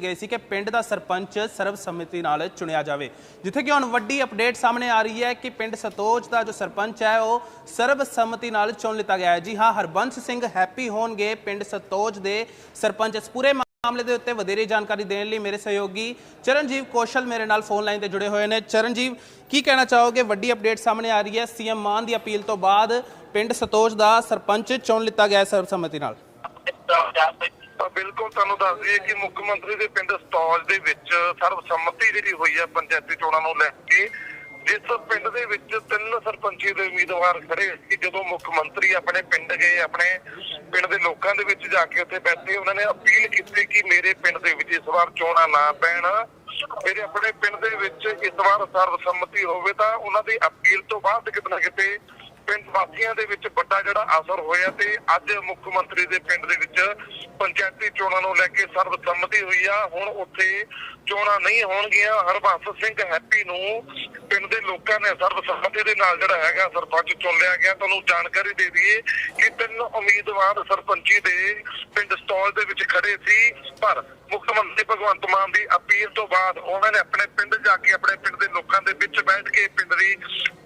ਗਈ ਸੀ ਕਿ ਪਿੰਡ ਦਾ ਸਰਪੰਚ ਸਰਬਸੰਮਤੀ ਨਾਲ ਚੁਣਿਆ ਜਾਵੇ। ਜਿੱਥੇ ਕਿ ਹੁਣ ਵੱਡੀ ਅਪਡੇਟ ਸਾਹਮਣੇ ਆ ਰਹੀ ਹੈ ਕਿ ਪਿੰਡ ਸਤੋਜ ਦਾ ਜੋ ਸਰਪੰਚ ਹੈ, ਉਹ ਸਰਬਸੰਮਤੀ ਨਾਲ ਚੁਣ ਲਿੱਤਾ ਗਿਆ ਹੈ। ਜੀ ਹਾਂ, ਹਰਬੰਸ ਸਿੰਘ ਹੈਪੀ ਹੋਣਗੇ ਪਿੰਡ ਸਤੋਜ ਦੇ ਸਰਪੰਚ। ਇਸ ਪੂਰੇ ਮਾਮਲੇ ਦੇ ਉੱਤੇ ਵਧੇਰੇ ਜਾਣਕਾਰੀ ਦੇਣ ਲਈ ਮੇਰੇ ਸਹਿਯੋਗੀ ਚਰਨਜੀਵ ਕੌਸ਼ਲ ਮੇਰੇ ਨਾਲ ਫੋਨ ਲਾਈਨ ਤੇ ਜੁੜੇ ਹੋਏ ਨੇ। ਚਰਨਜੀਵ, ਕੀ ਕਹਿਣਾ ਚਾਹੋਗੇ? ਵੱਡੀ ਅਪਡੇਟ ਸਾਹਮਣੇ ਆ ਰਹੀ ਹੈ। ਸੀਐਮ ਮਾਨ ਦੀ ਅਪੀਲ ਤੋਂ ਬਾਅਦ ਪਿੰਡ ਸਤੋਜ ਦਾ ਸਰਪੰਚ ਚੁਣ ਲਿੱਤਾ ਗਿਆ ਸਰਬਸੰਮਤੀ ਨਾਲ। ਬਿਲਕੁਲ ਤੁਹਾਨੂੰ ਦੱਸ ਦਈਏ ਕਿ ਮੁੱਖ ਮੰਤਰੀ ਦੇ ਪਿੰਡ ਸਤੌਜ ਦੇ ਵਿੱਚ ਸਰਬਸੰਮਤੀ ਜਿਹੜੀ ਹੋਈ ਹੈ ਪੰਚਾਇਤੀ ਚੋਣਾਂ ਨੂੰ ਲੈ ਕੇ, ਜਿਸ ਪਿੰਡ ਦੇ ਵਿੱਚ ਤਿੰਨ ਸਰਪੰਚੀ ਦੇ ਉਮੀਦਵਾਰ ਖੜੇ ਸੀ, ਜਦੋਂ ਮੁੱਖ ਮੰਤਰੀ ਆਪਣੇ ਪਿੰਡ ਗਏ, ਆਪਣੇ ਪਿੰਡ ਦੇ ਲੋਕਾਂ ਦੇ ਵਿੱਚ ਜਾ ਕੇ ਉੱਥੇ ਬੈਠੇ, ਉਹਨਾਂ ਨੇ ਅਪੀਲ ਕੀਤੀ ਕਿ ਮੇਰੇ ਪਿੰਡ ਦੇ ਵਿੱਚ ਇਸ ਵਾਰ ਚੋਣਾਂ ਨਾ ਪੈਣ। ਮੇਰੇ ਆਪਣੇ ਪਿੰਡ ਦੇ ਵਿੱਚ ਇਸ ਵਾਰ ਸਰਬਸੰਮਤੀ ਹੋਵੇ ਤਾਂ ਉਹਨਾਂ ਦੀ ਅਪੀਲ ਤੋਂ ਬਾਅਦ ਕਿਤੇ ਨਾ ਕਿਤੇ ਪਿੰਡ ਵਾਸੀਆਂ ਦੇ ਵਿੱਚ ਵੱਡਾ ਜਿਹੜਾ ਅਸਰ ਹੋਇਆ ਤੇ ਅੱਜ ਮੁੱਖ ਮੰਤਰੀ ਦੇ ਪਿੰਡ ਦੇ ਵਿੱਚ ਪੰਚਾਇਤੀ ਚੋਣਾਂ ਨੂੰ ਲੈ ਕੇ ਸਰਬਸੰਮਤੀ ਹੋਈ ਆ। ਹੁਣ ਉੱਥੇ ਚੋਣਾਂ ਨਹੀਂ ਹੋਣਗੀਆਂ। ਹਰਬੰਸ ਸਿੰਘ ਹੈਪੀ ਨੂੰ ਪਿੰਡ ਦੇ ਲੋਕਾਂ ਨੇ ਸਰਬਸੰਮਤੀ ਦੇ ਨਾਲ ਜਿਹੜਾ ਹੈਗਾ ਸਰਪੰਚ ਚੁਣ ਲਿਆ ਗਿਆ। ਤੁਹਾਨੂੰ ਜਾਣਕਾਰੀ ਦੇ ਦਈਏ ਕਿ ਤਿੰਨ ਉਮੀਦਵਾਰ ਸਰਪੰਚੀ ਦੇ ਪਿੰਡ ਸਟਾਲ ਦੇ ਵਿੱਚ ਖੜੇ ਸੀ, ਪਰ ਮੁੱਖ ਮੰਤਰੀ ਭਗਵੰਤ ਮਾਨ ਦੀ ਅਪੀਲ ਤੋਂ ਬਾਅਦ ਉਹਨਾਂ ਨੇ ਆਪਣੇ ਪਿੰਡ ਜਾ ਕੇ ਆਪਣੇ ਪਿੰਡ ਦੇ ਲੋਕਾਂ ਦੇ ਵਿੱਚ ਬੈਠ ਕੇ ਪਿੰਡ ਦੀ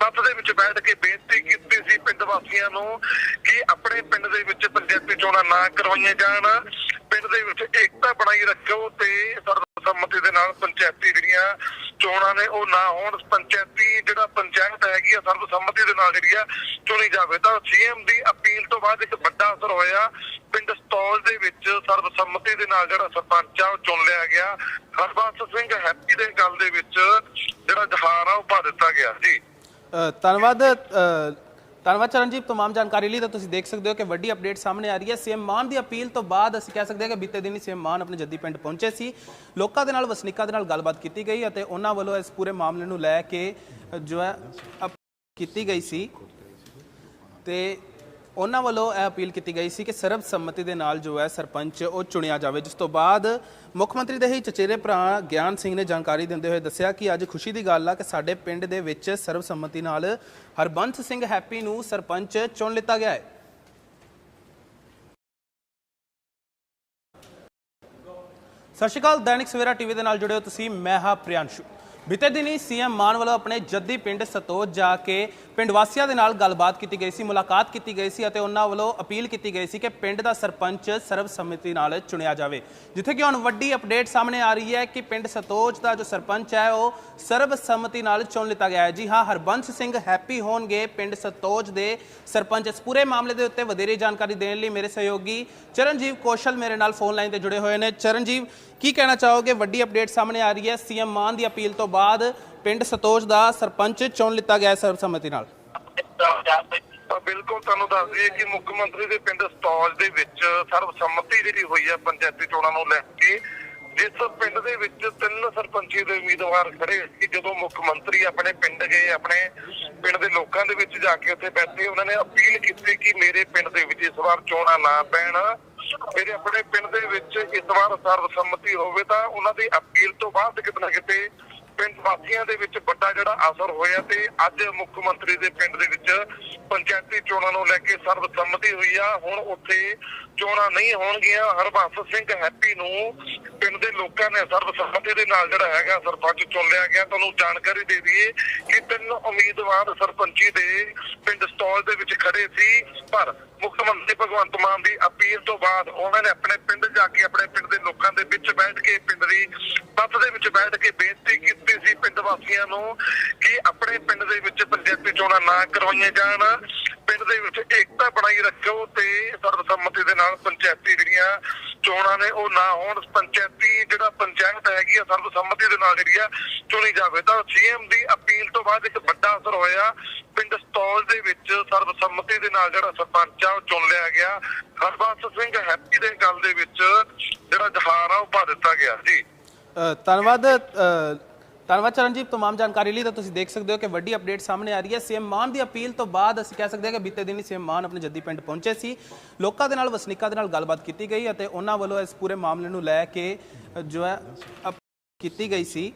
ਸੱਥ ਦੇ ਵਿੱਚ ਬੈਠ ਕੇ ਬੇਨਤੀ ਕੀਤੀ ਸੀ ਪਿੰਡ ਵਾਸੀਆਂ ਨੂੰ ਕਿ ਆਪਣੇ ਪਿੰਡ ਦੇ ਵਿੱਚ ਪੰਚਾਇਤੀ ਚੋਣਾਂ ਨਾ ਕਰਵਾਈਆਂ ਜਾਣ, ਪਿੰਡ ਦੇ ਵਿੱਚ ਏਕਤਾ ਬਣਾਈ ਰੱਖੋ ਤੇ ਸਰਬਸੰਮਤੀ ਦੇ ਨਾਲ ਪੰਚਾਇਤੀ ਜਿਹੜੀਆਂ ਚੋਣਾਂ ਨੇ, ਉਹ ਨਾ ਹੋਣ। ਪੰਚਾਇਤੀ ਜਿਹੜਾ ਪੰਚਾਇਤ ਹੈਗੀ ਆ ਸਰਬਸੰਮਤੀ ਦੇ ਨਾਲ ਜਿਹੜੀ ਆ ਚੁਣੀ ਜਾਵੇ। ਤਾਂ ਸੀਐਮ ਦੀ ਅਪੀਲ ਤੋਂ ਬਾਅਦ ਇੱਕ ਵੱਡਾ ਅਸਰ ਹੋਇਆ। ਪਿੰਡ ਸਤੌਲ ਦੇ ਵਿੱਚ ਸਰਬਸੰਮਤੀ ਦੇ ਨਾਲ ਜਿਹੜਾ ਸਰਪੰਚ ਆ, ਉਹ ਚੁਣ ਲਿਆ ਗਿਆ। ਹਰਬੰਸ ਸਿੰਘ ਹੈਪੀ ਦੇ ਗੱਲ ਦੇ ਵਿੱਚ ਜਿਹੜਾ ਜਹਾਰ ਆ, ਉਹ ਪਾ ਦਿੱਤਾ ਗਿਆ। ਜੀ। ਧੰਨਵਾਦ। ਧੰਨਵਾਦ ਚਰਨਜੀਤ तमाम ਜਾਣਕਾਰੀ ਲਈ ਤਾਂ ਤੁਸੀਂ ਦੇਖ ਸਕਦੇ ਹੋ ਕਿ ਵੱਡੀ ਅਪਡੇਟ ਸਾਹਮਣੇ ਆ ਰਹੀ ਹੈ ਸੀਐਮ ਮਾਨ ਦੀ ਅਪੀਲ ਤੋਂ ਬਾਅਦ ਅਸੀਂ ਕਹਿ ਸਕਦੇ ਹਾਂ ਕਿ ਬੀਤੇ ਦਿਨੀ ਸੀਐਮ ਮਾਨ ਆਪਣੇ ਜੱਦੀ ਪਿੰਡ ਪਹੁੰਚੇ ਸੀ ਲੋਕਾਂ ਦੇ ਨਾਲ ਵਸਨੀਕਾਂ ਦੇ ਨਾਲ ਗੱਲਬਾਤ ਕੀਤੀ ਗਈ ਅਤੇ ਉਹਨਾਂ ਵੱਲੋਂ ਇਸ ਪੂਰੇ ਮਾਮਲੇ ਨੂੰ ਲੈ ਕੇ ਅ, ਜੋ ਹੈ ਅਪ- ਕੀਤੀ ਗਈ ਸੀ ਤੇ ਉਹਨਾਂ ਵੱਲੋਂ ਇਹ ਅਪੀਲ ਕੀਤੀ ਗਈ ਸੀ ਕਿ ਸਰਬਸੰਮਤੀ ਦੇ ਨਾਲ ਜੋ ਹੈ ਸਰਪੰਚ ਉਹ ਚੁਣਿਆ ਜਾਵੇ। ਜਿਸ ਤੋਂ ਬਾਅਦ ਮੁੱਖ ਮੰਤਰੀ ਦੇ ਹੀ ਚਚੇਰੇ ਭਰਾ ਗਿਆਨ ਸਿੰਘ ਨੇ ਜਾਣਕਾਰੀ ਦਿੰਦੇ ਹੋਏ ਦੱਸਿਆ ਕਿ ਅੱਜ ਖੁਸ਼ੀ ਦੀ ਗੱਲ ਆ ਕਿ ਸਾਡੇ ਪਿੰਡ ਦੇ ਵਿੱਚ ਸਰਬਸੰਮਤੀ ਨਾਲ ਹਰਬੰਸ ਸਿੰਘ ਹੈਪੀ ਨੂੰ ਸਰਪੰਚ ਚੁਣ ਲਿੱਤਾ ਗਿਆ ਹੈ। ਸਤਿ ਸ਼੍ਰੀ ਅਕਾਲ, ਦੈਨਿਕ ਸਵੇਰਾ ਟੀਵੀ ਦੇ ਨਾਲ ਜੁੜੇ ਹੋ ਤੁਸੀਂ, ਮੈਂ ਹਾਂ ਪ੍ਰਿਆੰਸ਼ੂ। ਬੀਤੇ ਦਿਨੀ ਸੀਐਮ ਮਾਨ ਵੱਲੋਂ ਆਪਣੇ ਜੱਦੀ ਪਿੰਡ ਸਤੋਜ ਜਾ ਕੇ ਪਿੰਡ ਵਾਸੀਆਂ ਦੇ ਨਾਲ ਗੱਲਬਾਤ ਕੀਤੀ ਗਈ ਸੀ, ਮੁਲਾਕਾਤ ਕੀਤੀ ਗਈ ਸੀ ਅਤੇ ਉਹਨਾਂ ਵੱਲੋਂ ਅਪੀਲ ਕੀਤੀ ਗਈ ਸੀ ਕਿ ਪਿੰਡ ਦਾ ਸਰਪੰਚ ਸਰਬਸੰਮਤੀ ਨਾਲ ਚੁਣਿਆ ਜਾਵੇ। ਜਿੱਥੇ ਕਿ ਹੁਣ ਵੱਡੀ ਅਪਡੇਟ ਸਾਹਮਣੇ ਆ ਰਹੀ ਹੈ ਕਿ ਪਿੰਡ ਸਤੋਜ ਦਾ ਜੋ ਸਰਪੰਚ ਹੈ, ਉਹ ਸਰਬਸੰਮਤੀ ਨਾਲ ਚੁਣ ਲਿੱਤਾ ਗਿਆ ਹੈ। ਜੀ ਹਾਂ, ਹਰਬੰਸ ਸਿੰਘ ਹੈਪੀ ਹੋਣਗੇ ਪਿੰਡ ਸਤੋਜ ਦੇ ਸਰਪੰਚ। ਇਸ ਪੂਰੇ ਮਾਮਲੇ ਦੇ ਉੱਤੇ ਵਧੇਰੇ ਜਾਣਕਾਰੀ ਦੇਣ ਲਈ ਮੇਰੇ ਸਹਿਯੋਗੀ ਚਰਨਜੀਵ ਕੌਸ਼ਲ ਮੇਰੇ ਨਾਲ ਫੋਨ ਲਾਈਨ ਤੇ ਜੁੜੇ ਹੋਏ ਨੇ। ਚਰਨਜੀਵ ਕੀ ਕਹਿਣਾ ਚਾਹੋਗੇ? ਵੱਡੀ ਅਪਡੇਟ ਸਾਹਮਣੇ ਆ ਰਹੀ ਹੈ। ਸੀਐਮ ਮਾਨ ਦੀ ਅਪੀਲ ਤੋਂ ਬਾਅਦ ਪਿੰਡ ਸਤੋਜ ਦਾ ਸਰਪੰਚ ਚੁਣ ਲਿੱਤਾ ਗਿਆ ਸਰਬਸੰਮਤੀ ਨਾਲ। ਬਿਲਕੁਲ ਤੁਹਾਨੂੰ ਦੱਸ ਦਈਏ ਕਿ ਮੁੱਖ ਮੰਤਰੀ ਦੇ ਪਿੰਡ ਸਤੌਜ ਦੇ ਵਿੱਚ ਸਰਬਸੰਮਤੀ ਜਿਹੜੀ ਹੋਈ ਹੈ ਪੰਚਾਇਤੀ ਚੋਣਾਂ ਨੂੰ ਲੈ ਕੇ, ਜਿਸ ਪਿੰਡ ਦੇ ਵਿੱਚ ਤਿੰਨ ਸਰਪੰਚੀ ਦੇ ਉਮੀਦਵਾਰ ਖੜੇ ਸੀ, ਜਦੋਂ ਮੁੱਖ ਮੰਤਰੀ ਆਪਣੇ ਪਿੰਡ ਗਏ, ਆਪਣੇ ਪਿੰਡ ਦੇ ਲੋਕਾਂ ਦੇ ਵਿੱਚ ਜਾ ਕੇ ਉੱਥੇ ਬੈਠੇ, ਉਹਨਾਂ ਨੇ ਅਪੀਲ ਕੀਤੀ ਕਿ ਮੇਰੇ ਪਿੰਡ ਦੇ ਵਿੱਚ ਇਸ ਵਾਰ ਚੋਣਾਂ ਨਾ ਪੈਣ। ਜਿਹੜੇ ਆਪਣੇ ਪਿੰਡ ਦੇ ਵਿੱਚ ਇਸ ਵਾਰ ਸਰਬਸੰਮਤੀ ਹੋਵੇ ਤਾਂ ਉਹਨਾਂ ਦੀ ਅਪੀਲ ਤੋਂ ਬਾਅਦ ਕਿਤੇ ਨਾ ਕਿਤੇ ਪਿੰਡ ਵਾਸੀਆਂ ਦੇ ਵਿੱਚ ਵੱਡਾ ਜਿਹੜਾ ਅਸਰ ਹੋਇਆ ਤੇ ਅੱਜ ਮੁੱਖ ਮੰਤਰੀ ਦੇ ਪਿੰਡ ਦੇ ਵਿੱਚ ਪੰਚਾਇਤੀ ਚੋਣਾਂ ਨੂੰ ਲੈ ਕੇ ਸਰਬਸੰਮਤੀ ਹੋਈ ਆ। ਹੁਣ ਉੱਥੇ ਚੋਣਾਂ ਨਹੀਂ ਹੋਣਗੀਆਂ। ਹਰਬੰਸ ਸਿੰਘ ਹੈਪੀ ਨੂੰ ਪਿੰਡ ਦੇ ਲੋਕਾਂ ਨੇ ਸਰਬਸੰਮਤੀ ਦੇ ਨਾਲ ਜਿਹੜਾ ਹੈਗਾ ਸਰਪੰਚ ਚੁਣ ਲਿਆ ਗਿਆ। ਤੁਹਾਨੂੰ ਜਾਣਕਾਰੀ ਦੇ ਦਈਏ ਕਿ ਤਿੰਨ ਉਮੀਦਵਾਰ ਸਰਪੰਚੀ ਦੇ ਪਿੰਡ ਸਟਾਲ ਦੇ ਵਿੱਚ ਖੜੇ ਸੀ, ਪਰ ਮੁੱਖ ਮੰਤਰੀ ਭਗਵੰਤ ਮਾਨ ਦੀ ਅਪੀਲ ਤੋਂ ਬਾਅਦ ਉਹਨਾਂ ਨੇ ਆਪਣੇ ਪਿੰਡ ਜਾ ਕੇ ਆਪਣੇ ਪਿੰਡ ਦੇ ਲੋਕਾਂ ਦੇ ਵਿੱਚ ਬੈਠ ਕੇ ਪਿੰਡ ਦੀ ਸੱਥ ਦੇ ਵਿੱਚ ਬੈਠ ਕੇ ਬੇਨਤੀ ਕੀਤੀ ਸੀ ਪਿੰਡ ਵਾਸੀਆਂ ਨੂੰ ਕਿ ਆਪਣੇ ਪਿੰਡ ਦੇ ਵਿੱਚ ਪੰਚਾਇਤੀ ਚੋਣਾਂ ਨਾ ਕਰਵਾਈਆਂ ਜਾਣ। ਪਿੰਡ ਦੇ ਵਿੱਚ ਏਕਤਾ ਬਣਾਈ ਰੱਖੋ ਤੇ ਸਰਬਸੰਮਤੀ ਦੇ ਨਾਲ ਪੰਚਾਇਤੀ ਜਿਹੜੀਆਂ ਚੋਣਾਂ ਨੇ ਉਹ ਨਾ ਹੋਣ। ਪੰਚਾਇਤੀ ਜਿਹੜਾ ਪੰਚਾਇਤ ਹੈਗੀ ਆ, ਸਰਬਸੰਮਤੀ ਦੇ ਨਾਲ ਜਿਹੜੀ ਆ ਚੁਣੀ ਜਾਵੇ। ਤਾਂ ਸੀਐਮ ਦੀ ਅਪੀਲ ਤੋਂ ਬਾਅਦ ਇੱਕ ਵੱਡਾ ਅਸਰ ਹੋਇਆ। ਪਿੰਡ ਸਤੌਲ ਦੇ ਵਿੱਚ ਸਰਬਸੰਮਤੀ ਦੇ ਨਾਲ ਜਿਹੜਾ ਸਰਪੰਚ ਆ ਉਹ ਚੁਣ ਲਿਆ ਗਿਆ ਹਰਬੰਸ ਸਿੰਘ ਹੈਪੀ ਦੇ ਗੱਲ ਦੇ ਵਿੱਚ ਜਿਹੜਾ ਜਹਾਰ ਆ ਉਹ ਪਾ ਦਿੱਤਾ ਗਿਆ ਜੀ ਅ, ਧੰਨਵਾਦ ਅ, ਧੰਨਵਾਦ ਚਰਨਜੀਤ तमाम ਜਾਣਕਾਰੀ ਲਈ ਤਾਂ ਤੁਸੀਂ ਦੇਖ ਸਕਦੇ ਹੋ ਕਿ ਵੱਡੀ ਅਪਡੇਟ ਸਾਹਮਣੇ ਆ ਰਹੀ ਹੈ ਸੀਐਮ ਮਾਨ ਦੀ ਅਪੀਲ ਤੋਂ ਬਾਅਦ ਅਸੀਂ ਕਹਿ ਸਕਦੇ ਹਾਂ ਕਿ ਬੀਤੇ ਦਿਨੀ ਸੀਐਮ ਮਾਨ ਆਪਣੇ ਜੱਦੀ ਪਿੰਡ ਪਹੁੰਚੇ ਸੀ ਲੋਕਾਂ ਦੇ ਨਾਲ ਵਸਨੀਕਾਂ ਦੇ ਨਾਲ ਗੱਲਬਾਤ ਕੀਤੀ ਗਈ ਅਤੇ ਉਹਨਾਂ ਵੱਲੋਂ ਇਸ ਪੂਰੇ ਮਾਮਲੇ ਨੂੰ ਲੈ ਕੇ ਅ, ਜੋ ਹੈ ਅਪ- ਕੀਤੀ ਗਈ ਸੀ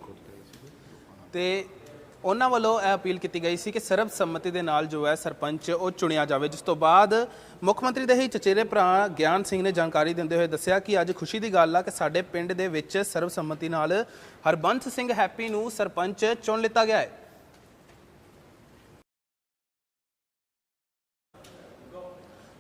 ਤੇ ਉਹਨਾਂ ਵੱਲੋਂ ਇਹ ਅਪੀਲ ਕੀਤੀ ਗਈ ਸੀ ਕਿ ਸਰਬਸੰਮਤੀ ਦੇ ਨਾਲ ਜੋ ਹੈ ਸਰਪੰਚ ਉਹ ਚੁਣਿਆ ਜਾਵੇ, ਜਿਸ ਤੋਂ ਬਾਅਦ ਮੁੱਖ ਮੰਤਰੀ ਦੇ ਹੀ ਚਚੇਰੇ ਭਰਾ ਗਿਆਨ ਸਿੰਘ ਨੇ ਜਾਣਕਾਰੀ ਦਿੰਦੇ ਹੋਏ ਦੱਸਿਆ ਕਿ ਅੱਜ ਖੁਸ਼ੀ ਦੀ ਗੱਲ ਆ ਕਿ ਸਾਡੇ ਪਿੰਡ ਦੇ ਵਿੱਚ ਸਰਬਸੰਮਤੀ ਨਾਲ ਹਰਬੰਸ ਸਿੰਘ ਹੈਪੀ ਨੂੰ ਸਰਪੰਚ ਚੁਣ ਲਿੱਤਾ ਗਿਆ ਹੈ।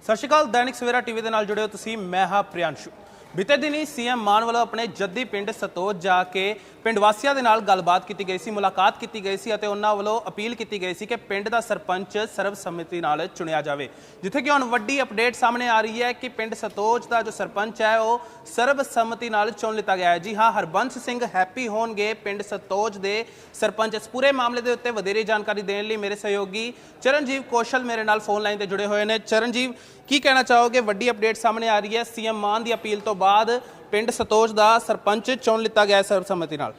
ਸਤਿ ਸ਼੍ਰੀ ਅਕਾਲ, ਦੈਨਿਕ ਸਵੇਰਾ ਟੀਵੀ ਦੇ ਨਾਲ ਜੁੜੇ ਹੋ ਤੁਸੀਂ, ਮੈਂ ਹਾਂ ਪ੍ਰਿਆੰਸ਼ੂ। ਬੀਤੇ ਦਿਨੀ ਸੀਐਮ ਮਾਨ ਵੱਲੋਂ ਆਪਣੇ ਜੱਦੀ ਪਿੰਡ ਸਤੋਜ ਜਾ ਕੇ ਪਿੰਡ ਵਾਸੀਆਂ ਦੇ ਨਾਲ ਗੱਲਬਾਤ ਕੀਤੀ ਗਈ ਸੀ, ਮੁਲਾਕਾਤ ਕੀਤੀ ਗਈ ਸੀ ਅਤੇ ਉਹਨਾਂ ਵੱਲੋਂ ਅਪੀਲ ਕੀਤੀ ਗਈ ਸੀ ਕਿ ਪਿੰਡ ਦਾ ਸਰਪੰਚ ਸਰਬਸੰਮਤੀ ਨਾਲ ਚੁਣਿਆ ਜਾਵੇ। ਜਿੱਥੇ ਕਿ ਹੁਣ ਵੱਡੀ ਅਪਡੇਟ ਸਾਹਮਣੇ ਆ ਰਹੀ ਹੈ ਕਿ ਪਿੰਡ ਸਤੋਜ ਦਾ ਜੋ ਸਰਪੰਚ ਹੈ, ਉਹ ਸਰਬਸੰਮਤੀ ਨਾਲ ਚੁਣ ਲਿੱਤਾ ਗਿਆ ਹੈ। ਜੀ ਹਾਂ, ਹਰਬੰਸ ਸਿੰਘ ਹੈਪੀ ਹੋਣਗੇ ਪਿੰਡ ਸਤੋਜ ਦੇ ਸਰਪੰਚ। ਇਸ ਪੂਰੇ ਮਾਮਲੇ ਦੇ ਉੱਤੇ ਵਧੇਰੇ ਜਾਣਕਾਰੀ ਦੇਣ ਲਈ ਮੇਰੇ ਸਹਿਯੋਗੀ ਚਰਨਜੀਵ ਕੌਸ਼ਲ ਮੇਰੇ ਨਾਲ ਫੋਨ ਲਾਈਨ ਤੇ ਜੁੜੇ ਹੋਏ ਨੇ। ਚਰਨਜੀਵ, ਕੀ ਕਹਿਣਾ ਚਾਹੋਗੇ? ਵੱਡੀ ਅਪਡੇਟ ਸਾਹਮਣੇ ਆ ਰਹੀ ਹੈ। ਸੀਐਮ ਮਾਨ ਦੀ ਅਪੀਲ ਤੋਂ ਬਾਅਦ ਪਿੰਡ ਸਤੋਜ ਦਾ ਸਰਪੰਚ ਚੁਣ ਲਿੱਤਾ ਗਿਆ ਹੈ ਸਰਬਸੰਮਤੀ ਨਾਲ।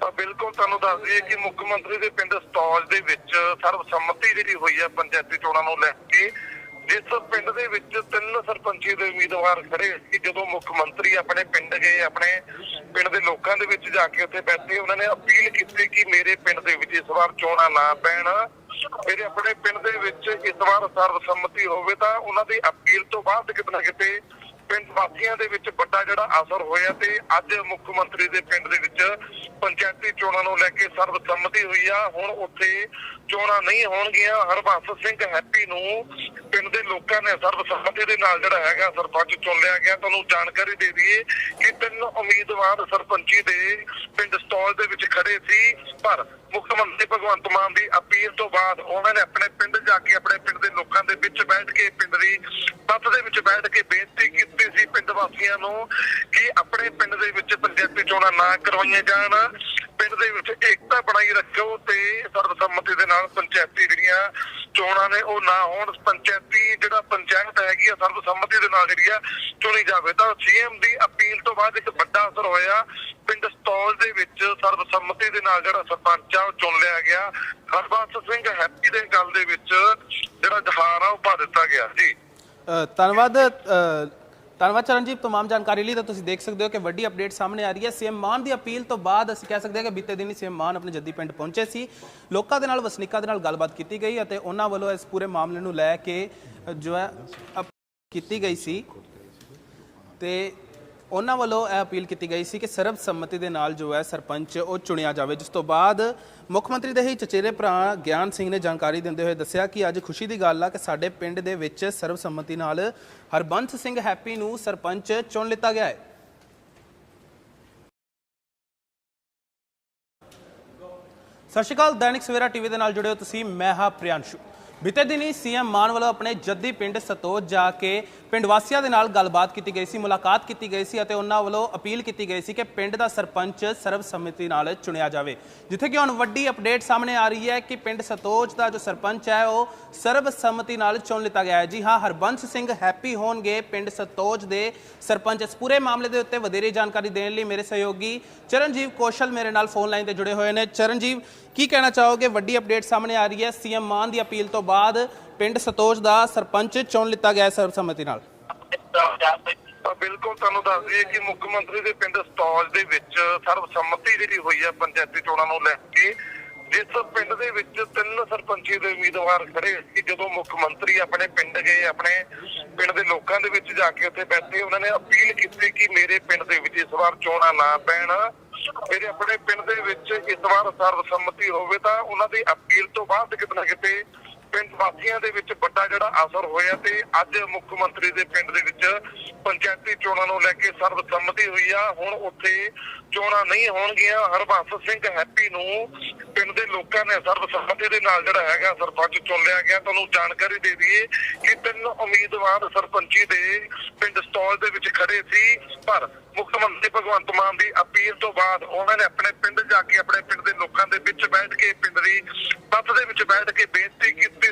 ਤਾਂ ਬਿਲਕੁਲ ਤੁਹਾਨੂੰ ਦੱਸ ਦਈਏ ਕਿ ਮੁੱਖ ਮੰਤਰੀ ਦੇ ਪਿੰਡ ਸਤੌਜ ਦੇ ਵਿੱਚ ਸਰਬਸੰਮਤੀ ਜਿਹੜੀ ਹੋਈ ਹੈ ਪੰਚਾਇਤੀ ਚੋਣਾਂ ਨੂੰ ਲੈ ਕੇ, ਜਿਸ ਪਿੰਡ ਦੇ ਵਿੱਚ ਤਿੰਨ ਸਰਪੰਚੀ ਦੇ ਉਮੀਦਵਾਰ ਖੜੇ ਸੀ, ਜਦੋਂ ਮੁੱਖ ਮੰਤਰੀ ਆਪਣੇ ਪਿੰਡ ਗਏ, ਆਪਣੇ ਪਿੰਡ ਦੇ ਲੋਕਾਂ ਦੇ ਵਿੱਚ ਜਾ ਕੇ ਉੱਥੇ ਬੈਠੇ, ਉਹਨਾਂ ਨੇ ਅਪੀਲ ਕੀਤੀ ਕਿ ਮੇਰੇ ਪਿੰਡ ਦੇ ਵਿੱਚ ਇਸ ਵਾਰ ਚੋਣਾਂ ਨਾ ਪੈਣ। ਮੇਰੇ ਆਪਣੇ ਪਿੰਡ ਦੇ ਵਿੱਚ ਇਸ ਵਾਰ ਸਰਬਸੰਮਤੀ ਹੋਵੇ ਤਾਂ ਉਹਨਾਂ ਦੀ ਅਪੀਲ ਤੋਂ ਬਾਅਦ ਕਿਤੇ ਨਾ ਕਿਤੇ ਪਿੰਡ ਵਾਸੀਆਂ ਦੇ ਵਿੱਚ ਵੱਡਾ ਜਿਹੜਾ ਅਸਰ ਹੋਇਆ ਤੇ ਅੱਜ ਮੁੱਖ ਮੰਤਰੀ ਦੇ ਪਿੰਡ ਦੇ ਵਿੱਚ ਪੰਚਾਇਤੀ ਚੋਣਾਂ ਨੂੰ ਲੈ ਕੇ ਸਰਬਸੰਮਤੀ ਹੋਈ ਆ। ਹੁਣ ਉੱਥੇ ਚੋਣਾਂ ਨਹੀਂ ਹੋਣਗੀਆਂ। ਹਰਬੰਸ ਸਿੰਘ ਹੈਪੀ ਨੂੰ ਪਿੰਡ ਦੇ ਲੋਕਾਂ ਨੇ ਸਰਬਸੰਮਤੀ ਦੇ ਨਾਲ ਜਿਹੜਾ ਹੈਗਾ ਸਰਪੰਚ ਚੁਣ ਲਿਆ ਗਿਆ। ਤੁਹਾਨੂੰ ਜਾਣਕਾਰੀ ਦੇ ਦਈਏ ਕਿ ਤਿੰਨ ਉਮੀਦਵਾਰ ਸਰਪੰਚੀ ਦੇ ਪਿੰਡ ਸਟਾਲ ਦੇ ਵਿੱਚ ਖੜੇ ਸੀ, ਪਰ ਮੁੱਖ ਮੰਤਰੀ ਭਗਵੰਤ ਮਾਨ ਦੀ ਅਪੀਲ ਤੋਂ ਬਾਅਦ ਉਹਨਾਂ ਨੇ ਆਪਣੇ ਪਿੰਡ ਜਾ ਕੇ ਆਪਣੇ ਪਿੰਡ ਦੇ ਲੋਕਾਂ ਦੇ ਵਿੱਚ ਬੈਠ ਕੇ ਪਿੰਡ ਦੀ ਸੱਥ ਦੇ ਵਿੱਚ ਬੈਠ ਕੇ ਬੇਨਤੀ ਕੀਤੀ ਸੀ ਪਿੰਡ ਵਾਸੀਆਂ ਨੂੰ ਕਿ ਆਪਣੇ ਪਿੰਡ ਦੇ ਵਿੱਚ ਪੰਚਾਇਤੀ ਚੋਣਾਂ ਨਾ ਕਰਵਾਈਆਂ ਜਾਣ। ਪਿੰਡ ਦੇ ਵਿੱਚ ਏਕਤਾ ਬਣਾਈ ਰੱਖੋ ਤੇ ਸਰਬਸੰਮਤੀ ਦੇ ਨਾਲ ਪੰਚਾਇਤੀ ਜਿਹੜੀਆਂ ਚੋਣਾਂ ਨੇ ਉਹ ਨਾ ਹੋਣ, ਪੰਚਾਇਤੀ ਜਿਹੜਾ ਪੰਚਾਇਤ ਹੈਗੀ ਆ, ਸਰਬਸੰਮਤੀ ਦੇ ਨਾਲ ਜਿਹੜੀ ਆ ਚੁਣੀ ਜਾਵੇ। ਤਾਂ ਸੀਐਮ ਦੀ ਅਪੀਲ ਤੋਂ ਬਾਅਦ ਇੱਕ ਵੱਡਾ ਅਸਰ ਹੋਇਆ। ਪਿੰਡ ਸਤੌਲ ਦੇ ਵਿੱਚ ਸਰਬਸੰਮਤੀ ਦੇ ਨਾਲ ਜਿਹੜਾ ਸਰਪੰਚ ਆ, ਉਹ ਚੁਣ ਲਿਆ ਗਿਆ। ਹਰਬੰਸ ਸਿੰਘ ਹੈਪੀ ਦੇ ਗੱਲ ਦੇ ਵਿੱਚ ਜਿਹੜਾ ਜਹਾਰ ਆ, ਉਹ ਪਾ ਦਿੱਤਾ ਗਿਆ। ਜੀ। ਧੰਨਵਾਦ। ਧੰਨਵਾਦ ਚਰਨਜੀਤ तमाम ਜਾਣਕਾਰੀ ਲਈ ਤਾਂ ਤੁਸੀਂ ਦੇਖ ਸਕਦੇ ਹੋ ਕਿ ਵੱਡੀ ਅਪਡੇਟ ਸਾਹਮਣੇ ਆ ਰਹੀ ਹੈ ਸੀਐਮ ਮਾਨ ਦੀ ਅਪੀਲ ਤੋਂ ਬਾਅਦ ਅਸੀਂ ਕਹਿ ਸਕਦੇ ਹਾਂ ਕਿ ਬੀਤੇ ਦਿਨੀ ਸੀਐਮ ਮਾਨ ਆਪਣੇ ਜੱਦੀ ਪਿੰਡ ਪਹੁੰਚੇ ਸੀ ਲੋਕਾਂ ਦੇ ਨਾਲ ਵਸਨੀਕਾਂ ਦੇ ਨਾਲ ਗੱਲਬਾਤ ਕੀਤੀ ਗਈ ਅਤੇ ਉਹਨਾਂ ਵੱਲੋਂ ਇਸ ਪੂਰੇ ਮਾਮਲੇ ਨੂੰ ਲੈ ਕੇ ਅ, ਜੋ ਹੈ ਅਪ- ਕੀਤੀ ਗਈ ਸੀ ਤੇ ਉਹਨਾਂ ਵੱਲੋਂ ਇਹ ਅਪੀਲ ਕੀਤੀ ਗਈ ਸੀ ਕਿ ਸਰਬਸੰਮਤੀ ਦੇ ਨਾਲ ਜੋ ਹੈ ਸਰਪੰਚ ਉਹ ਚੁਣਿਆ ਜਾਵੇ, ਜਿਸ ਤੋਂ ਬਾਅਦ ਮੁੱਖ ਮੰਤਰੀ ਦੇ ਹੀ ਚਚੇਰੇ ਭਰਾ ਗਿਆਨ ਸਿੰਘ ਨੇ ਜਾਣਕਾਰੀ ਦਿੰਦੇ ਹੋਏ ਦੱਸਿਆ ਕਿ ਅੱਜ ਖੁਸ਼ੀ ਦੀ ਗੱਲ ਆ ਕਿ ਸਾਡੇ ਪਿੰਡ ਦੇ ਵਿੱਚ ਸਰਬਸੰਮਤੀ ਨਾਲ ਹਰਬੰਸ ਸਿੰਘ ਹੈਪੀ ਨੂੰ ਸਰਪੰਚ ਚੁਣ ਲਿੱਤਾ ਗਿਆ ਹੈ। ਸਤਿ ਸ਼੍ਰੀ ਅਕਾਲ, ਦੈਨਿਕ ਸਵੇਰਾ ਟੀਵੀ ਦੇ ਨਾਲ ਜੁੜੇ ਹੋ ਤੁਸੀਂ, ਮੈਂ ਹਾਂ ਪ੍ਰਿਆੰਸ਼ੂ। ਬੀਤੇ ਦਿਨੀ ਸੀਐਮ ਮਾਨ ਵੱਲੋਂ ਆਪਣੇ ਜੱਦੀ ਪਿੰਡ ਸਤੋਜ ਜਾ ਕੇ ਪਿੰਡ ਵਾਸੀਆਂ ਦੇ ਨਾਲ ਗੱਲਬਾਤ ਕੀਤੀ ਗਈ ਸੀ, ਮੁਲਾਕਾਤ ਕੀਤੀ ਗਈ ਸੀ ਅਤੇ ਉਹਨਾਂ ਵੱਲੋਂ ਅਪੀਲ ਕੀਤੀ ਗਈ ਸੀ ਕਿ ਪਿੰਡ ਦਾ ਸਰਪੰਚ ਸਰਬਸੰਮਤੀ ਨਾਲ ਚੁਣਿਆ ਜਾਵੇ। ਜਿੱਥੇ ਕਿ ਹੁਣ ਵੱਡੀ ਅਪਡੇਟ ਸਾਹਮਣੇ ਆ ਰਹੀ ਹੈ ਕਿ ਪਿੰਡ ਸਤੋਜ ਦਾ ਜੋ ਸਰਪੰਚ ਹੈ, ਉਹ ਸਰਬਸੰਮਤੀ ਨਾਲ ਚੁਣ ਲਿੱਤਾ ਗਿਆ ਹੈ। ਜੀ ਹਾਂ, ਹਰਬੰਸ ਸਿੰਘ ਹੈਪੀ ਹੋਣਗੇ ਪਿੰਡ ਸਤੋਜ ਦੇ ਸਰਪੰਚ। ਇਸ ਪੂਰੇ ਮਾਮਲੇ ਦੇ ਉੱਤੇ ਵਧੇਰੇ ਜਾਣਕਾਰੀ ਦੇਣ ਲਈ ਮੇਰੇ ਸਹਿਯੋਗੀ ਚਰਨਜੀਵ ਕੌਸ਼ਲ ਮੇਰੇ ਨਾਲ ਫੋਨ ਲਾਈਨ ਤੇ ਜੁੜੇ ਹੋਏ ਨੇ। ਚਰਨਜੀਵ, ਕੀ ਕਹਿਣਾ ਚਾਹੋਗੇ? ਵੱਡੀ ਅਪਡੇਟ ਸਾਹਮਣੇ ਆ ਰਹੀ ਹੈ। ਸੀਐਮ ਮਾਨ ਦੀ ਅਪੀਲ ਤੋਂ ਬਾਅਦ ਪਿੰਡ ਸਤੋਜ ਦਾ ਸਰਪੰਚ ਚੁਣ ਲਿੱਤਾ ਗਿਆ ਸਰਬਸੰਮਤੀ ਨਾਲ। ਬਿਲਕੁਲ ਤੁਹਾਨੂੰ ਦੱਸ ਦਈਏ ਕਿ ਮੁੱਖ ਮੰਤਰੀ ਦੇ ਪਿੰਡ ਸਤੌਜ ਦੇ ਵਿੱਚ ਸਰਬਸੰਮਤੀ ਜਿਹੜੀ ਹੋਈ ਹੈ ਪੰਚਾਇਤੀ ਚੋਣਾਂ ਨੂੰ ਲੈ ਕੇ, ਜਿਸ ਪਿੰਡ ਦੇ ਵਿੱਚ ਤਿੰਨ ਸਰਪੰਚੀ ਦੇ ਉਮੀਦਵਾਰ ਖੜੇ ਸੀ। ਜਦੋਂ ਮੁੱਖ ਮੰਤਰੀ ਆਪਣੇ ਪਿੰਡ ਗਏ, ਆਪਣੇ ਪਿੰਡ ਦੇ ਲੋਕਾਂ ਦੇ ਵਿੱਚ ਜਾ ਕੇ ਉੱਥੇ ਬੈਠੇ, ਉਹਨਾਂ ਨੇ ਅਪੀਲ ਕੀਤੀ ਕਿ ਮੇਰੇ ਪਿੰਡ ਦੇ ਵਿੱਚ ਇਸ ਵਾਰ ਚੋਣਾਂ ਨਾ ਪੈਣ। ਮੇਰੇ ਆਪਣੇ ਪਿੰਡ ਦੇ ਵਿੱਚ ਇਸ ਵਾਰ ਸਰਬਸੰਮਤੀ ਹੋਵੇ ਤਾਂ ਉਹਨਾਂ ਦੀ ਅਪੀਲ ਤੋਂ ਬਾਅਦ ਕਿਤੇ ਨਾ ਕਿਤੇ ਪਿੰਡ ਵਾਸੀਆਂ ਦੇ ਵਿੱਚ ਵੱਡਾ ਜਿਹੜਾ ਅਸਰ ਹੋਇਆ ਤੇ ਅੱਜ ਮੁੱਖ ਮੰਤਰੀ ਦੇ ਪਿੰਡ ਦੇ ਵਿੱਚ ਪੰਚਾਇਤੀ ਚੋਣਾਂ ਨੂੰ ਲੈ ਕੇ ਸਰਬਸੰਮਤੀ ਹੋਈ ਆ। ਹੁਣ ਉੱਥੇ ਚੋਣਾਂ ਨਹੀਂ ਹੋਣਗੀਆਂ। ਹਰਬੰਸ ਸਿੰਘ ਹੈਪੀ ਨੂੰ ਪਿੰਡ ਦੇ ਲੋਕਾਂ ਨੇ ਸਰਬਸੰਮਤੀ ਦੇ ਨਾਲ ਜਿਹੜਾ ਹੈਗਾ ਸਰਪੰਚ ਚੁਣ ਲਿਆ ਗਿਆ। ਤੁਹਾਨੂੰ ਜਾਣਕਾਰੀ ਦੇ ਦਈਏ ਕਿ ਤਿੰਨ ਉਮੀਦਵਾਰ ਸਰਪੰਚੀ ਦੇ ਪਿੰਡ ਸਟਾਲ ਦੇ ਵਿੱਚ ਖੜੇ ਸੀ। ਪਰ ਮੁੱਖ ਮੰਤਰੀ ਭਗਵੰਤ ਮਾਨ ਦੀ ਅਪੀਲ ਤੋਂ ਬਾਅਦ ਉਹਨਾਂ ਨੇ ਆਪਣੇ ਪਿੰਡ ਜਾ ਕੇ ਆਪਣੇ ਪਿੰਡ ਦੇ ਲੋਕਾਂ ਦੇ ਵਿੱਚ ਬੈਠ ਕੇ ਪਿੰਡ ਦੀ ਸੱਥ ਦੇ ਵਿੱਚ ਬੈਠ ਕੇ ਬੇਨਤੀ ਕੀਤੀ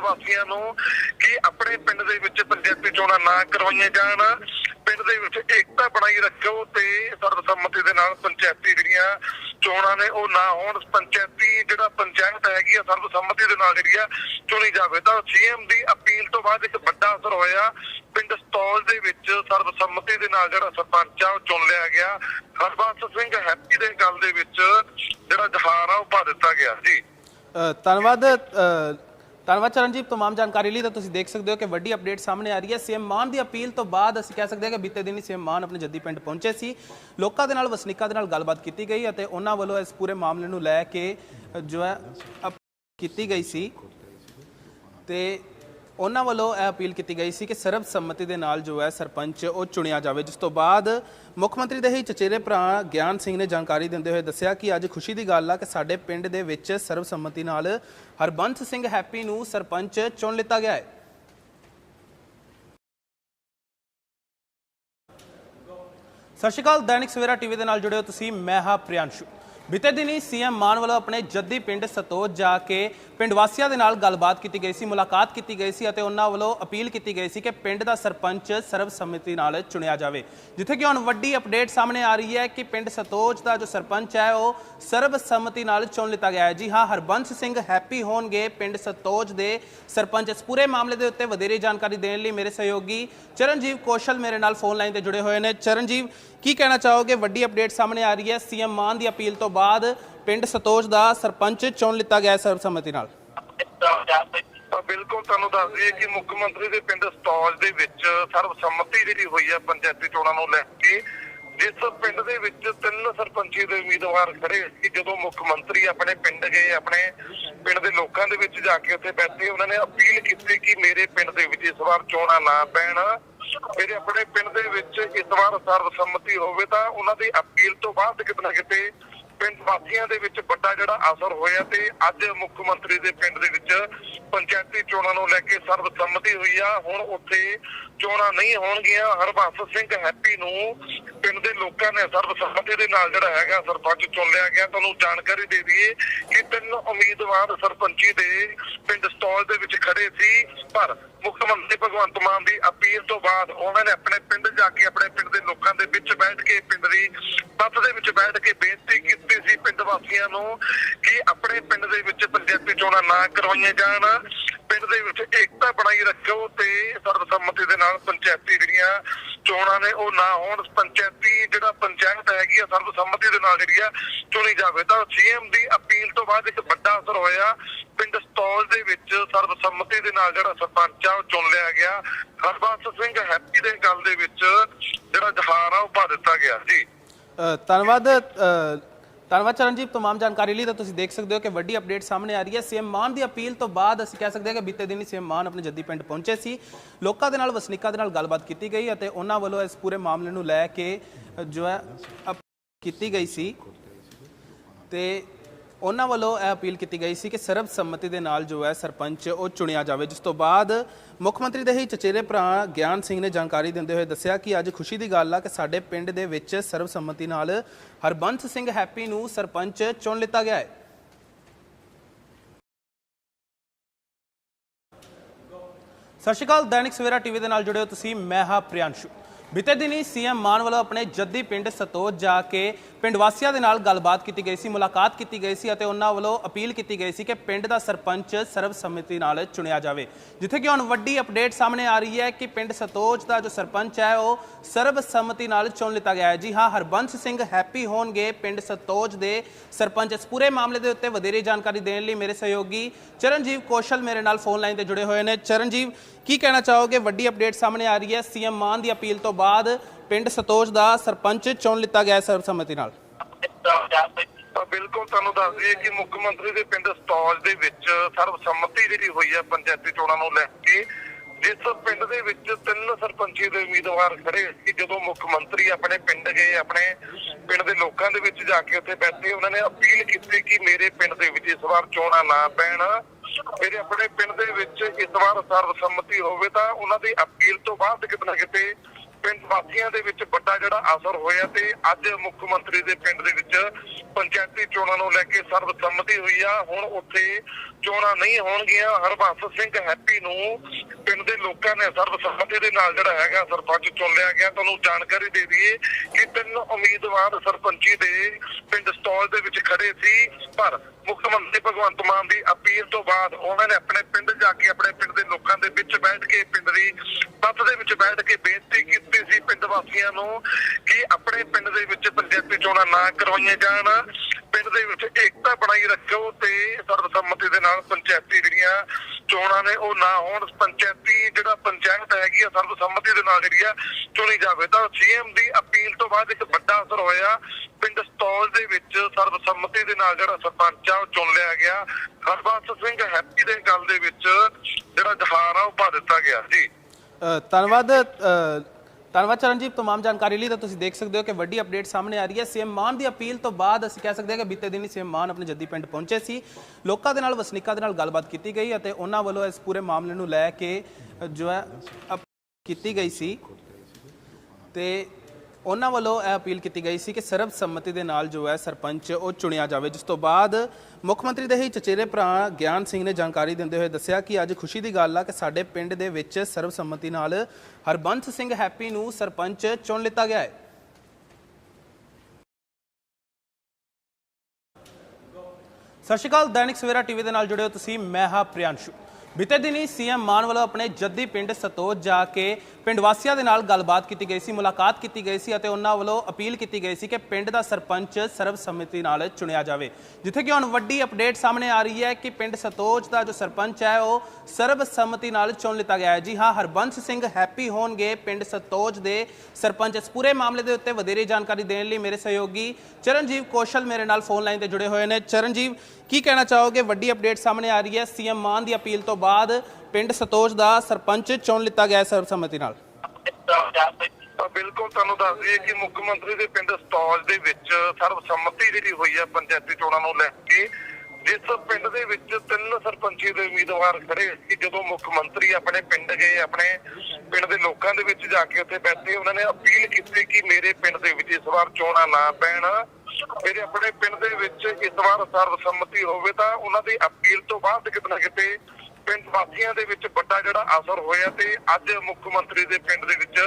ਵਾਸੀਆਂ ਨੂੰ ਕਿ ਆਪਣੇ ਪਿੰਡ ਦੇ ਵਿੱਚ ਪੰਚਾਇਤੀ ਚੋਣਾਂ ਨਾ ਕਰਵਾਈਆਂ ਜਾਣ। ਪਿੰਡ ਦੇ ਵਿੱਚ ਏਕਤਾ ਬਣਾਈ ਰੱਖੋ ਤੇ ਸਰਬਸੰਮਤੀ ਦੇ ਨਾਲ ਪੰਚਾਇਤੀ ਜਿਹੜੀਆਂ ਚੋਣਾਂ ਨੇ ਉਹ ਨਾ ਹੋਣ। ਪੰਚਾਇਤੀ ਜਿਹੜਾ ਪੰਚਾਇਤ ਹੈਗੀ ਆ, ਸਰਬਸੰਮਤੀ ਦੇ ਨਾਲ ਜਿਹੜੀ ਆ ਚੁਣੀ ਜਾਵੇ। ਤਾਂ ਸੀਐਮ ਦੀ ਅਪੀਲ ਤੋਂ ਬਾਅਦ ਇੱਕ ਵੱਡਾ ਅਸਰ ਹੋਇਆ। ਪਿੰਡ ਸਤੌਲ ਦੇ ਵਿੱਚ ਸਰਬਸੰਮਤੀ ਦੇ ਨਾਲ ਜਿਹੜਾ ਸਰਪੰਚ ਆ, ਉਹ ਚੁਣ ਲਿਆ ਗਿਆ। ਹਰਬੰਸ ਸਿੰਘ ਹੈਪੀ ਦੇ ਗੱਲ ਦੇ ਵਿੱਚ ਜਿਹੜਾ ਜਿਹੜਾ ਜਹਾਰ ਆ, ਉਹ ਪਾ ਦਿੱਤਾ ਗਿਆ। ਜੀ। ਧੰਨਵਾਦ। ਧੰਨਵਾਦ ਚਰਨਜੀਤ तमाम ਜਾਣਕਾਰੀ ਲਈ ਤਾਂ ਤੁਸੀਂ ਦੇਖ ਸਕਦੇ ਹੋ ਕਿ ਵੱਡੀ ਅਪਡੇਟ ਸਾਹਮਣੇ ਆ ਰਹੀ ਹੈ ਸੀਐਮ ਮਾਨ ਦੀ ਅਪੀਲ ਤੋਂ ਬਾਅਦ ਅਸੀਂ ਕਹਿ ਸਕਦੇ ਹਾਂ ਕਿ ਬੀਤੇ ਦਿਨੀ ਸੀਐਮ ਮਾਨ ਆਪਣੇ ਜੱਦੀ ਪਿੰਡ ਪਹੁੰਚੇ ਸੀ ਲੋਕਾਂ ਦੇ ਨਾਲ ਵਸਨੀਕਾਂ ਦੇ ਨਾਲ ਗੱਲਬਾਤ ਕੀਤੀ ਗਈ ਅਤੇ ਉਹਨਾਂ ਵੱਲੋਂ ਇਸ ਪੂਰੇ ਮਾਮਲੇ ਨੂੰ ਲੈ ਕੇ ਅ, ਜੋ ਹੈ ਅਪ- ਕੀਤੀ ਗਈ ਸੀ ਤੇ ਉਹਨਾਂ ਵੱਲੋਂ ਇਹ ਅਪੀਲ ਕੀਤੀ ਗਈ ਸੀ ਕਿ ਸਰਬ ਸੰਮਤੀ ਦੇ ਨਾਲ ਜੋ ਹੈ ਸਰਪੰਚ ਉਹ ਚੁਣਿਆ ਜਾਵੇ। ਜਿਸ ਤੋਂ ਬਾਅਦ ਮੁੱਖ ਮੰਤਰੀ ਦੇ ਹੀ ਚਚੇਰੇ ਭਰਾ ਗਿਆਨ ਸਿੰਘ ਨੇ ਜਾਣਕਾਰੀ ਦਿੰਦੇ ਹੋਏ ਦੱਸਿਆ ਕਿ ਅੱਜ ਖੁਸ਼ੀ ਦੀ ਗੱਲ ਆ ਕਿ ਸਾਡੇ ਪਿੰਡ ਦੇ ਵਿੱਚ ਸਰਬ ਸੰਮਤੀ ਨਾਲ ਹਰਬੰਸ ਸਿੰਘ ਹੈਪੀ ਨੂੰ ਸਰਪੰਚ ਚੁਣ ਲਿੱਤਾ ਗਿਆ ਹੈ। ਸਤਿ ਸ਼੍ਰੀ ਅਕਾਲ, ਦੈਨਿਕ ਸਵੇਰਾ ਟੀਵੀ ਦੇ ਨਾਲ ਜੁੜੇ ਹੋ ਤੁਸੀਂ, ਮੈਂ ਹਾਂ ਪ੍ਰਿਆੰਸ਼ੂ। ਬੀਤੇ ਦਿਨੀ ਸੀਐਮ ਮਾਨ ਵੱਲੋਂ ਆਪਣੇ ਜੱਦੀ ਪਿੰਡ ਸਤੋਜ ਜਾ ਕੇ ਪਿੰਡ ਵਾਸੀਆਂ ਦੇ ਨਾਲ ਗੱਲਬਾਤ ਕੀਤੀ ਗਈ ਸੀ, ਮੁਲਾਕਾਤ ਕੀਤੀ ਗਈ ਸੀ ਅਤੇ ਉਹਨਾਂ ਵੱਲੋਂ ਅਪੀਲ ਕੀਤੀ ਗਈ ਸੀ ਕਿ ਪਿੰਡ ਦਾ ਸਰਪੰਚ ਸਰਬਸੰਮਤੀ ਨਾਲ ਚੁਣਿਆ ਜਾਵੇ। ਜਿੱਥੇ ਕਿ ਹੁਣ ਵੱਡੀ ਅਪਡੇਟ ਸਾਹਮਣੇ ਆ ਰਹੀ ਹੈ ਕਿ ਪਿੰਡ ਸਤੋਜ ਦਾ ਜੋ ਸਰਪੰਚ ਹੈ, ਉਹ ਸਰਬਸੰਮਤੀ ਨਾਲ ਚੁਣ ਲਿੱਤਾ ਗਿਆ ਹੈ। ਜੀ ਹਾਂ, ਹਰਬੰਸ ਸਿੰਘ ਹੈਪੀ ਹੋਣਗੇ ਪਿੰਡ ਸਤੋਜ ਦੇ ਸਰਪੰਚ। ਇਸ ਪੂਰੇ ਮਾਮਲੇ ਦੇ ਉੱਤੇ ਵਧੇਰੇ ਜਾਣਕਾਰੀ ਦੇਣ ਲਈ ਮੇਰੇ ਸਹਿਯੋਗੀ ਚਰਨਜੀਵ ਕੌਸ਼ਲ ਮੇਰੇ ਨਾਲ ਫੋਨ ਲਾਈਨ ਤੇ ਜੁੜੇ ਹੋਏ ਨੇ। ਚਰਨਜੀਵ ਕੀ ਕਹਿਣਾ ਚਾਹੋਗੇ? ਵੱਡੀ ਅਪਡੇਟ ਸਾਹਮਣੇ ਆ ਰਹੀ ਹੈ। ਸੀਐਮ ਮਾਨ ਦੀ ਅਪੀਲ ਤੋਂ ਬਾਅਦ ਪਿੰਡ ਸਤੋਜ ਦਾ ਸਰਪੰਚ ਚੁਣ ਲਿੱਤਾ ਗਿਆ ਸਰਬਸੰਮਤੀ ਨਾਲ। ਬਿਲਕੁਲ ਤੁਹਾਨੂੰ ਦੱਸ ਦਈਏ ਕਿ ਮੁੱਖ ਮੰਤਰੀ ਦੇ ਪਿੰਡ ਸਤੌਜ ਦੇ ਵਿੱਚ ਸਰਬਸੰਮਤੀ ਜਿਹੜੀ ਹੋਈ ਹੈ, ਪੰਚਾਇਤੀ ਚੋਣਾਂ ਨੂੰ ਲੈ ਕੇ ਜਿਸ ਪਿੰਡ ਦੇ ਵਿੱਚ ਤਿੰਨ ਸਰਪੰਚੀ ਦੇ ਉਮੀਦਵਾਰ ਖੜੇ ਸੀ, ਜਦੋਂ ਮੁੱਖ ਮੰਤਰੀ ਆਪਣੇ ਪਿੰਡ ਗਏ, ਆਪਣੇ ਪਿੰਡ ਦੇ ਲੋਕਾਂ ਦੇ ਵਿੱਚ ਜਾ ਕੇ ਉੱਥੇ ਬੈਠੇ, ਉਹਨਾਂ ਨੇ ਅਪੀਲ ਕੀਤੀ ਕਿ ਮੇਰੇ ਪਿੰਡ ਦੇ ਵਿੱਚ ਇਸ ਵਾਰ ਚੋਣਾਂ ਨਾ ਪੈਣ। ਮੇਰੇ ਆਪਣੇ ਪਿੰਡ ਦੇ ਵਿੱਚ ਇਸ ਵਾਰ ਸਰਬਸੰਮਤੀ ਹੋਵੇ ਤਾਂ ਉਹਨਾਂ ਦੀ ਅਪੀਲ ਤੋਂ ਬਾਅਦ ਕਿਤੇ ਨਾ ਕਿਤੇ ਪਿੰਡ ਵਾਸੀਆਂ ਦੇ ਵਿੱਚ ਵੱਡਾ ਜਿਹੜਾ ਅਸਰ ਹੋਇਆ ਤੇ ਅੱਜ ਮੁੱਖ ਮੰਤਰੀ ਦੇ ਪਿੰਡ ਦੇ ਵਿੱਚ ਪੰਚਾਇਤੀ ਚੋਣਾਂ ਨੂੰ ਲੈ ਕੇ ਸਰਬਸੰਮਤੀ ਹੋਈ ਆ। ਹੁਣ ਉੱਥੇ ਚੋਣਾਂ ਨਹੀਂ ਹੋਣਗੀਆਂ। ਹਰਬੰਸ ਸਿੰਘ ਹੈਪੀ ਨੂੰ ਪਿੰਡ ਦੇ ਲੋਕਾਂ ਨੇ ਸਰਬਸੰਮਤੀ ਦੇ ਨਾਲ ਜਿਹੜਾ ਹੈਗਾ ਸਰਪੰਚ ਚੁਣ ਲਿਆ ਗਿਆ। ਤੁਹਾਨੂੰ ਜਾਣਕਾਰੀ ਦੇ ਦਈਏ ਕਿ ਤਿੰਨ ਉਮੀਦਵਾਰ ਸਰਪੰਚੀ ਦੇ ਪਿੰਡ ਸਟਾਲ ਦੇ ਵਿੱਚ ਖੜੇ ਸੀ। ਪਰ ਮੁੱਖ ਮੰਤਰੀ ਭਗਵੰਤ ਮਾਨ ਦੀ ਅਪੀਲ ਤੋਂ ਬਾਅਦ ਉਹਨਾਂ ਨੇ ਆਪਣੇ ਪਿੰਡ ਜਾ ਕੇ ਆਪਣੇ ਪਿੰਡ ਦੇ ਲੋਕਾਂ ਦੇ ਵਿੱਚ ਬੈਠ ਕੇ, ਪਿੰਡ ਦੀ ਸੱਥ ਦੇ ਵਿੱਚ ਬੈਠ ਕੇ ਬੇਨਤੀ ਕੀਤੀ ਸੀ ਪਿੰਡ ਵਾਸੀਆਂ ਨੂੰ ਕਿ ਆਪਣੇ ਪਿੰਡ ਦੇ ਵਿੱਚ ਪੰਚਾਇਤੀ ਚੋਣਾਂ ਨਾ ਕਰਵਾਈਆਂ ਜਾਣ। ਪਿੰਡ ਦੇ ਵਿੱਚ ਏਕਤਾ ਬਣਾਈ ਰੱਖੋ ਤੇ ਸਰਬਸੰਮਤੀ ਦੇ ਨਾਲ ਪੰਚਾਇਤੀ ਜਿਹੜੀਆਂ ਚੋਣਾਂ ਨੇ ਉਹ ਨਾ ਹੋਣ। ਪੰਚਾਇਤੀ ਜਿਹੜਾ ਪੰਚਾਇਤ ਹੈਗੀ ਆ, ਸਰਬਸੰਮਤੀ ਦੇ ਨਾਲ ਜਿਹੜੀ ਆ ਚੁਣੀ ਜਾਵੇ। ਤਾਂ ਸੀਐਮ ਦੀ ਅਪੀਲ ਤੋਂ ਬਾਅਦ ਇੱਕ ਵੱਡਾ ਅਸਰ ਹੋਇਆ। ਪਿੰਡ ਸਤੌਲ ਦੇ ਵਿੱਚ ਸਰਬਸੰਮਤੀ ਦੇ ਨਾਲ ਜਿਹੜਾ ਸਰਪੰਚ ਆ, ਉਹ ਚੁਣ ਲਿਆ ਗਿਆ। ਹਰਬੰਸ ਸਿੰਘ ਹੈਪੀ ਦੇ ਗੱਲ ਦੇ ਵਿੱਚ ਜਿਹੜਾ ਜਹਾਰ ਆ, ਉਹ ਪਾ ਦਿੱਤਾ ਗਿਆ। ਜੀ। ਧੰਨਵਾਦ। ਧੰਨਵਾਦ ਚਰਨਜੀਤ तमाम ਜਾਣਕਾਰੀ ਲਈ ਤਾਂ ਤੁਸੀਂ ਦੇਖ ਸਕਦੇ ਹੋ ਕਿ ਵੱਡੀ ਅਪਡੇਟ ਸਾਹਮਣੇ ਆ ਰਹੀ ਹੈ ਸੀਐਮ ਮਾਨ ਦੀ ਅਪੀਲ ਤੋਂ ਬਾਅਦ ਅਸੀਂ ਕਹਿ ਸਕਦੇ ਹਾਂ ਕਿ ਬੀਤੇ ਦਿਨੀ ਸੀਐਮ ਮਾਨ ਆਪਣੇ ਜੱਦੀ ਪਿੰਡ ਪਹੁੰਚੇ ਸੀ ਲੋਕਾਂ ਦੇ ਨਾਲ ਵਸਨੀਕਾਂ ਦੇ ਨਾਲ ਗੱਲਬਾਤ ਕੀਤੀ ਗਈ ਅਤੇ ਉਹਨਾਂ ਵੱਲੋਂ ਇਸ ਪੂਰੇ ਮਾਮਲੇ ਨੂੰ ਲੈ ਕੇ ਅ, ਜੋ ਹੈ ਅਪ- ਕੀਤੀ ਗਈ ਸੀ ਤੇ ਉਹਨਾਂ ਵੱਲੋਂ ਇਹ ਅਪੀਲ ਕੀਤੀ ਗਈ ਸੀ ਕਿ ਸਰਬ ਸੰਮਤੀ ਦੇ ਨਾਲ ਜੋ ਹੈ ਸਰਪੰਚ ਉਹ ਚੁਣਿਆ ਜਾਵੇ, ਜਿਸ ਤੋਂ ਬਾਅਦ ਮੁੱਖ ਮੰਤਰੀ ਦੇ ਹੀ ਚਚੇਰੇ ਭਰਾ ਗਿਆਨ ਸਿੰਘ ਨੇ ਜਾਣਕਾਰੀ ਦਿੰਦੇ ਹੋਏ ਦੱਸਿਆ ਕਿ ਅੱਜ ਖੁਸ਼ੀ ਦੀ ਗੱਲ ਆ ਕਿ ਸਾਡੇ ਪਿੰਡ ਦੇ ਵਿੱਚ ਸਰਬ ਸੰਮਤੀ ਨਾਲ ਹਰਬੰਸ ਸਿੰਘ ਹੈਪੀ ਨੂੰ ਸਰਪੰਚ ਚੁਣ ਲਿੱਤਾ ਗਿਆ ਹੈ। ਸਤਿ ਸ਼੍ਰੀ ਅਕਾਲ, ਦੈਨਿਕ ਸਵੇਰਾ ਟੀਵੀ ਦੇ ਨਾਲ ਜੁੜੇ ਹੋ ਤੁਸੀਂ, ਮੈਂ ਹਾਂ ਪ੍ਰਿਆੰਸ਼ੂ। ਬੀਤੇ ਦਿਨੀ ਸੀਐਮ ਮਾਨ ਵੱਲੋਂ ਆਪਣੇ ਜੱਦੀ ਪਿੰਡ ਸਤੋਜ ਜਾ ਕੇ ਪਿੰਡ ਵਾਸੀਆਂ ਦੇ ਨਾਲ ਗੱਲਬਾਤ ਕੀਤੀ ਗਈ ਸੀ, ਮੁਲਾਕਾਤ ਕੀਤੀ ਗਈ ਸੀ ਅਤੇ ਉਹਨਾਂ ਵੱਲੋਂ ਅਪੀਲ ਕੀਤੀ ਗਈ ਸੀ ਕਿ ਪਿੰਡ ਦਾ ਸਰਪੰਚ ਸਰਬਸੰਮਤੀ ਨਾਲ ਚੁਣਿਆ ਜਾਵੇ। ਜਿੱਥੇ ਕਿ ਹੁਣ ਵੱਡੀ ਅਪਡੇਟ ਸਾਹਮਣੇ ਆ ਰਹੀ ਹੈ ਕਿ ਪਿੰਡ ਸਤੋਜ ਦਾ ਜੋ ਸਰਪੰਚ ਹੈ, ਉਹ ਸਰਬਸੰਮਤੀ ਨਾਲ ਚੁਣ ਲਿੱਤਾ ਗਿਆ ਹੈ। ਜੀ ਹਾਂ, ਹਰਬੰਸ ਸਿੰਘ ਹੈਪੀ ਹੋਣਗੇ ਪਿੰਡ ਸਤੋਜ ਦੇ ਸਰਪੰਚ। ਇਸ ਪੂਰੇ ਮਾਮਲੇ ਦੇ ਉੱਤੇ ਵਧੇਰੇ ਜਾਣਕਾਰੀ ਦੇਣ ਲਈ ਮੇਰੇ ਸਹਿਯੋਗੀ ਚਰਨਜੀਵ ਕੌਸ਼ਲ ਮੇਰੇ ਨਾਲ ਫੋਨ ਲਾਈਨ ਤੇ ਜੁੜੇ ਹੋਏ ਨੇ। ਚਰਨਜੀਵ ਕੀ ਕਹਿਣਾ ਚਾਹੋਗੇ? ਵੱਡੀ ਅਪਡੇਟ ਸਾਹਮਣੇ ਆ ਰਹੀ ਹੈ। ਸੀਐਮ ਮਾਨ ਦੀ ਅਪੀਲ ਤੋਂ ਬਾਅਦ ਪਿੰਡ ਸਤੋਜ ਦਾ ਸਰਪੰਚ ਚੁਣ ਲਿੱਤਾ ਗਿਆ ਸਰਬਸੰਮਤੀ ਨਾਲ। ਬਿਲਕੁਲ ਤੁਹਾਨੂੰ ਦੱਸ ਦਈਏ ਕਿ ਮੁੱਖ ਮੰਤਰੀ ਦੇ ਪਿੰਡ ਸਟਾਲ ਦੇ ਵਿੱਚ ਸਰਬਸੰਮਤੀ ਜਿਹੜੀ ਹੋਈ ਹੈ ਪੰਚਾਇਤੀ ਚੋਣਾਂ ਨੂੰ ਲੈ ਕੇ, ਜਿਸ ਪਿੰਡ ਦੇ ਵਿੱਚ ਤਿੰਨ ਸਰਪੰਚੀ ਦੇ ਉਮੀਦਵਾਰ ਖੜੇ ਸੀ, ਜਦੋਂ ਮੁੱਖ ਮੰਤਰੀ ਆਪਣੇ ਪਿੰਡ ਗਏ, ਆਪਣੇ ਪਿੰਡ ਦੇ ਲੋਕਾਂ ਦੇ ਵਿੱਚ ਜਾ ਕੇ ਉੱਥੇ ਬੈਠੇ, ਉਹਨਾਂ ਨੇ ਅਪੀਲ ਕੀਤੀ ਕਿ ਮੇਰੇ ਪਿੰਡ ਦੇ ਵਿੱਚ ਇਸ ਵਾਰ ਚੋਣਾਂ ਨਾ ਪੈਣ। ਮੇਰੇ ਆਪਣੇ ਪਿੰਡ ਦੇ ਵਿੱਚ ਇਸ ਵਾਰ ਸਰਬਸੰਮਤੀ ਹੋਵੇ ਤਾਂ ਉਹਨਾਂ ਦੀ ਅਪੀਲ ਤੋਂ ਬਾਅਦ ਕਿਤੇ ਨਾ ਕਿਤੇ ਪਿੰਡ ਵਾਸੀਆਂ ਦੇ ਵਿੱਚ ਵੱਡਾ ਜਿਹੜਾ ਅਸਰ ਹੋਇਆ ਤੇ ਅੱਜ ਮੁੱਖ ਮੰਤਰੀ ਦੇ ਪਿੰਡ ਦੇ ਵਿੱਚ ਪੰਚਾਇਤੀ ਚੋਣਾਂ ਨੂੰ ਲੈ ਕੇ ਸਰਬਸੰਮਤੀ ਹੋਈ ਆ। ਹੁਣ ਉੱਥੇ ਚੋਣਾਂ ਨਹੀਂ ਹੋਣਗੀਆਂ। ਹਰਬੰਸ ਸਿੰਘ ਹੈਪੀ ਨੂੰ ਪਿੰਡ ਦੇ ਲੋਕਾਂ ਨੇ ਸਰਬਸੰਮਤੀ ਦੇ ਨਾਲ ਜਿਹੜਾ ਹੈਗਾ ਸਰਪੰਚ ਚੁਣ ਲਿਆ ਗਿਆ। ਤੁਹਾਨੂੰ ਜਾਣਕਾਰੀ ਦੇ ਦਈਏ ਕਿ ਤਿੰਨ ਉਮੀਦਵਾਰ ਸਰਪੰਚੀ ਦੇ ਪਿੰਡ ਸਟਾਲ ਦੇ ਵਿੱਚ ਖੜੇ ਸੀ। ਪਰ ਮੁੱਖ ਮੰਤਰੀ ਭਗਵੰਤ ਮਾਨ ਦੀ ਅਪੀਲ ਤੋਂ ਬਾਅਦ ਉਹਨਾਂ ਨੇ ਆਪਣੇ ਪਿੰਡ ਜਾ ਕੇ ਆਪਣੇ ਪਿੰਡ ਦੇ ਲੋਕਾਂ ਦੇ ਵਿੱਚ ਬੈਠ ਕੇ ਪਿੰਡ ਦੀ ਸੱਥ ਦੇ ਵਿੱਚ ਬੈਠ ਕੇ ਬੇਨਤੀ ਕੀਤੀ ਸੀ ਪਿੰਡ ਵਾਸੀਆਂ ਨੂੰ ਕਿ ਆਪਣੇ ਪਿੰਡ ਦੇ ਵਿੱਚ ਪੰਚਾਇਤੀ ਚੋਣਾਂ ਨਾ ਕਰਵਾਈਆਂ ਜਾਣ। ਪਿੰਡ ਦੇ ਵਿੱਚ ਏਕਤਾ ਬਣਾਈ ਰੱਖੋ ਤੇ ਸਰਬਸੰਮਤੀ ਦੇ ਨਾਲ ਪੰਚਾਇਤੀ ਜਿਹੜੀਆਂ ਚੋਣਾਂ ਨੇ, ਉਹ ਨਾ ਹੋਣ। ਪੰਚਾਇਤੀ ਜਿਹੜਾ ਪੰਚਾਇਤ ਹੈਗੀ ਆ, ਸਰਬਸੰਮਤੀ ਦੇ ਨਾਲ ਜਿਹੜੀ ਆ, ਚੁਣੀ ਜਾਵੇ। ਤਾਂ ਸੀਐਮ ਦੀ ਅਪੀਲ ਤੋਂ ਬਾਅਦ ਇੱਕ ਵੱਡਾ ਅਸਰ ਹੋਇਆ। ਪਿੰਡ ਸਤੌਲ ਦੇ ਵਿੱਚ ਸਰਬਸੰਮਤੀ ਦੇ ਨਾਲ ਜਿਹੜਾ ਸਰਪੰਚ ਆ, ਉਹ ਚੁਣ ਲਿਆ ਗਿਆ। ਹਰਬੰਸ ਸਿੰਘ ਹੈਪੀ ਦੇ ਗੱਲ ਦੇ ਵਿੱਚ ਜਿਹੜਾ ਜਹਾਰ ਆ, ਉਹ ਪਾ ਦਿੱਤਾ ਗਿਆ। ਜੀ। ਧੰਨਵਾਦ। ਧੰਨਵਾਦ ਚਰਨਜੀਤ तमाम ਜਾਣਕਾਰੀ ਲਈ ਤਾਂ ਤੁਸੀਂ ਦੇਖ ਸਕਦੇ ਹੋ ਕਿ ਵੱਡੀ ਅਪਡੇਟ ਸਾਹਮਣੇ ਆ ਰਹੀ ਹੈ ਸੀਐਮ ਮਾਨ ਦੀ ਅਪੀਲ ਤੋਂ ਬਾਅਦ ਅਸੀਂ ਕਹਿ ਸਕਦੇ ਹਾਂ ਕਿ ਬੀਤੇ ਦਿਨੀ ਸੀਐਮ ਮਾਨ ਆਪਣੇ ਜੱਦੀ ਪਿੰਡ ਪਹੁੰਚੇ ਸੀ ਲੋਕਾਂ ਦੇ ਨਾਲ ਵਸਨੀਕਾਂ ਦੇ ਨਾਲ ਗੱਲਬਾਤ ਕੀਤੀ ਗਈ ਅਤੇ ਉਹਨਾਂ ਵੱਲੋਂ ਇਸ ਪੂਰੇ ਮਾਮਲੇ ਨੂੰ ਲੈ ਕੇ ਅ, ਜੋ ਹੈ ਅਪ- ਕੀਤੀ ਗਈ ਸੀ ਤੇ ਉਹਨਾਂ ਵੱਲੋਂ ਇਹ ਅਪੀਲ ਕੀਤੀ ਗਈ ਸੀ ਕਿ ਸਰਬਸੰਮਤੀ ਦੇ ਨਾਲ ਜੋ ਹੈ ਸਰਪੰਚ ਉਹ ਚੁਣਿਆ ਜਾਵੇ, ਜਿਸ ਤੋਂ ਬਾਅਦ ਮੁੱਖ ਮੰਤਰੀ ਦੇ ਹੀ ਚਚੇਰੇ ਭਰਾ ਗਿਆਨ ਸਿੰਘ ਨੇ ਜਾਣਕਾਰੀ ਦਿੰਦੇ ਹੋਏ ਦੱਸਿਆ ਕਿ ਅੱਜ ਖੁਸ਼ੀ ਦੀ ਗੱਲ ਆ ਕਿ ਸਾਡੇ ਪਿੰਡ ਦੇ ਵਿੱਚ ਸਰਬਸੰਮਤੀ ਨਾਲ ਹਰਬੰਸ ਸਿੰਘ ਹੈਪੀ ਨੂੰ ਸਰਪੰਚ ਚੁਣ ਲਿੱਤਾ ਗਿਆ ਹੈ। ਸਤਿ ਸ਼੍ਰੀ ਅਕਾਲ, ਦੈਨਿਕ ਸਵੇਰਾ ਟੀਵੀ ਦੇ ਨਾਲ ਜੁੜੇ ਹੋ ਤੁਸੀਂ, ਮੈਂ ਹਾਂ ਪ੍ਰਿਆੰਸ਼ੂ। ਬੀਤੇ ਦਿਨੀ ਸੀਐਮ ਮਾਨ ਵੱਲੋਂ ਆਪਣੇ ਜੱਦੀ ਪਿੰਡ ਸਤੋਜ ਜਾ ਕੇ ਪਿੰਡ ਵਾਸੀਆਂ ਦੇ ਨਾਲ ਗੱਲਬਾਤ ਕੀਤੀ ਗਈ ਸੀ, ਮੁਲਾਕਾਤ ਕੀਤੀ ਗਈ ਸੀ ਅਤੇ ਉਹਨਾਂ ਵੱਲੋਂ ਅਪੀਲ ਕੀਤੀ ਗਈ ਸੀ ਕਿ ਪਿੰਡ ਦਾ ਸਰਪੰਚ ਸਰਬਸੰਮਤੀ ਨਾਲ ਚੁਣਿਆ ਜਾਵੇ। ਜਿੱਥੇ ਕਿ ਹੁਣ ਵੱਡੀ ਅਪਡੇਟ ਸਾਹਮਣੇ ਆ ਰਹੀ ਹੈ ਕਿ ਪਿੰਡ ਸਤੋਜ ਦਾ ਜੋ ਸਰਪੰਚ ਹੈ, ਉਹ ਸਰਬਸੰਮਤੀ ਨਾਲ ਚੁਣ ਲਿੱਤਾ ਗਿਆ ਹੈ। ਜੀ ਹਾਂ, ਹਰਬੰਸ ਸਿੰਘ ਹੈਪੀ ਹੋਣਗੇ ਪਿੰਡ ਸਤੋਜ ਦੇ ਸਰਪੰਚ। ਇਸ ਪੂਰੇ ਮਾਮਲੇ ਦੇ ਉੱਤੇ ਵਧੇਰੇ ਜਾਣਕਾਰੀ ਦੇਣ ਲਈ ਮੇਰੇ ਸਹਿਯੋਗੀ ਚਰਨਜੀਵ ਕੌਸ਼ਲ ਮੇਰੇ ਨਾਲ ਫੋਨ ਲਾਈਨ ਤੇ ਜੁੜੇ ਹੋਏ ਨੇ। ਚਰਨਜੀਵ, ਕੀ ਕਹਿਣਾ ਚਾਹੋਗੇ? ਵੱਡੀ ਅਪਡੇਟ ਸਾਹਮਣੇ ਆ ਰਹੀ ਹੈ। ਸੀਐਮ ਮਾਨ ਦੀ ਅਪੀਲ ਤੋਂ ਬਾਅਦ ਪਿੰਡ ਸਤੋਜ ਦਾ ਸਰਪੰਚ ਚੁਣ ਲਿੱਤਾ ਗਿਆ ਸਰਬਸੰਮਤੀ ਨਾਲ। ਬਿਲਕੁਲ ਤੁਹਾਨੂੰ ਦੱਸ ਦਈਏ ਕਿ ਮੁੱਖ ਮੰਤਰੀ ਦੇ ਪਿੰਡ ਸਤੌਜ ਦੇ ਵਿੱਚ ਸਰਬਸੰਮਤੀ ਜਿਹੜੀ ਹੋਈ ਹੈ ਪੰਚਾਇਤੀ ਚੋਣਾਂ ਨੂੰ ਲੈ ਕੇ, ਜਿਸ ਪਿੰਡ ਦੇ ਵਿੱਚ ਤਿੰਨ ਸਰਪੰਚੀ ਦੇ ਉਮੀਦਵਾਰ ਖੜੇ ਸੀ, ਜਦੋਂ ਮੁੱਖ ਮੰਤਰੀ ਆਪਣੇ ਪਿੰਡ ਗਏ, ਆਪਣੇ ਪਿੰਡ ਦੇ ਲੋਕਾਂ ਦੇ ਵਿੱਚ ਜਾ ਕੇ ਉੱਥੇ ਬੈਠੇ, ਉਹਨਾਂ ਨੇ ਅਪੀਲ ਕੀਤੀ ਕਿ ਮੇਰੇ ਪਿੰਡ ਦੇ ਵਿੱਚ ਇਸ ਵਾਰ ਚੋਣਾਂ ਨਾ ਪੈਣ। ਮੇਰੇ ਆਪਣੇ ਪਿੰਡ ਦੇ ਵਿੱਚ ਇਸ ਵਾਰ ਸਰਬਸੰਮਤੀ ਹੋਵੇ ਤਾਂ ਉਹਨਾਂ ਦੀ ਅਪੀਲ ਤੋਂ ਬਾਅਦ ਕਿਤੇ ਨਾ ਕਿਤੇ ਪਿੰਡ ਵਾਸੀਆਂ ਦੇ ਵਿੱਚ ਵੱਡਾ ਜਿਹੜਾ ਅਸਰ ਹੋਇਆ ਤੇ ਅੱਜ ਮੁੱਖ ਮੰਤਰੀ ਦੇ ਪਿੰਡ ਦੇ ਵਿੱਚ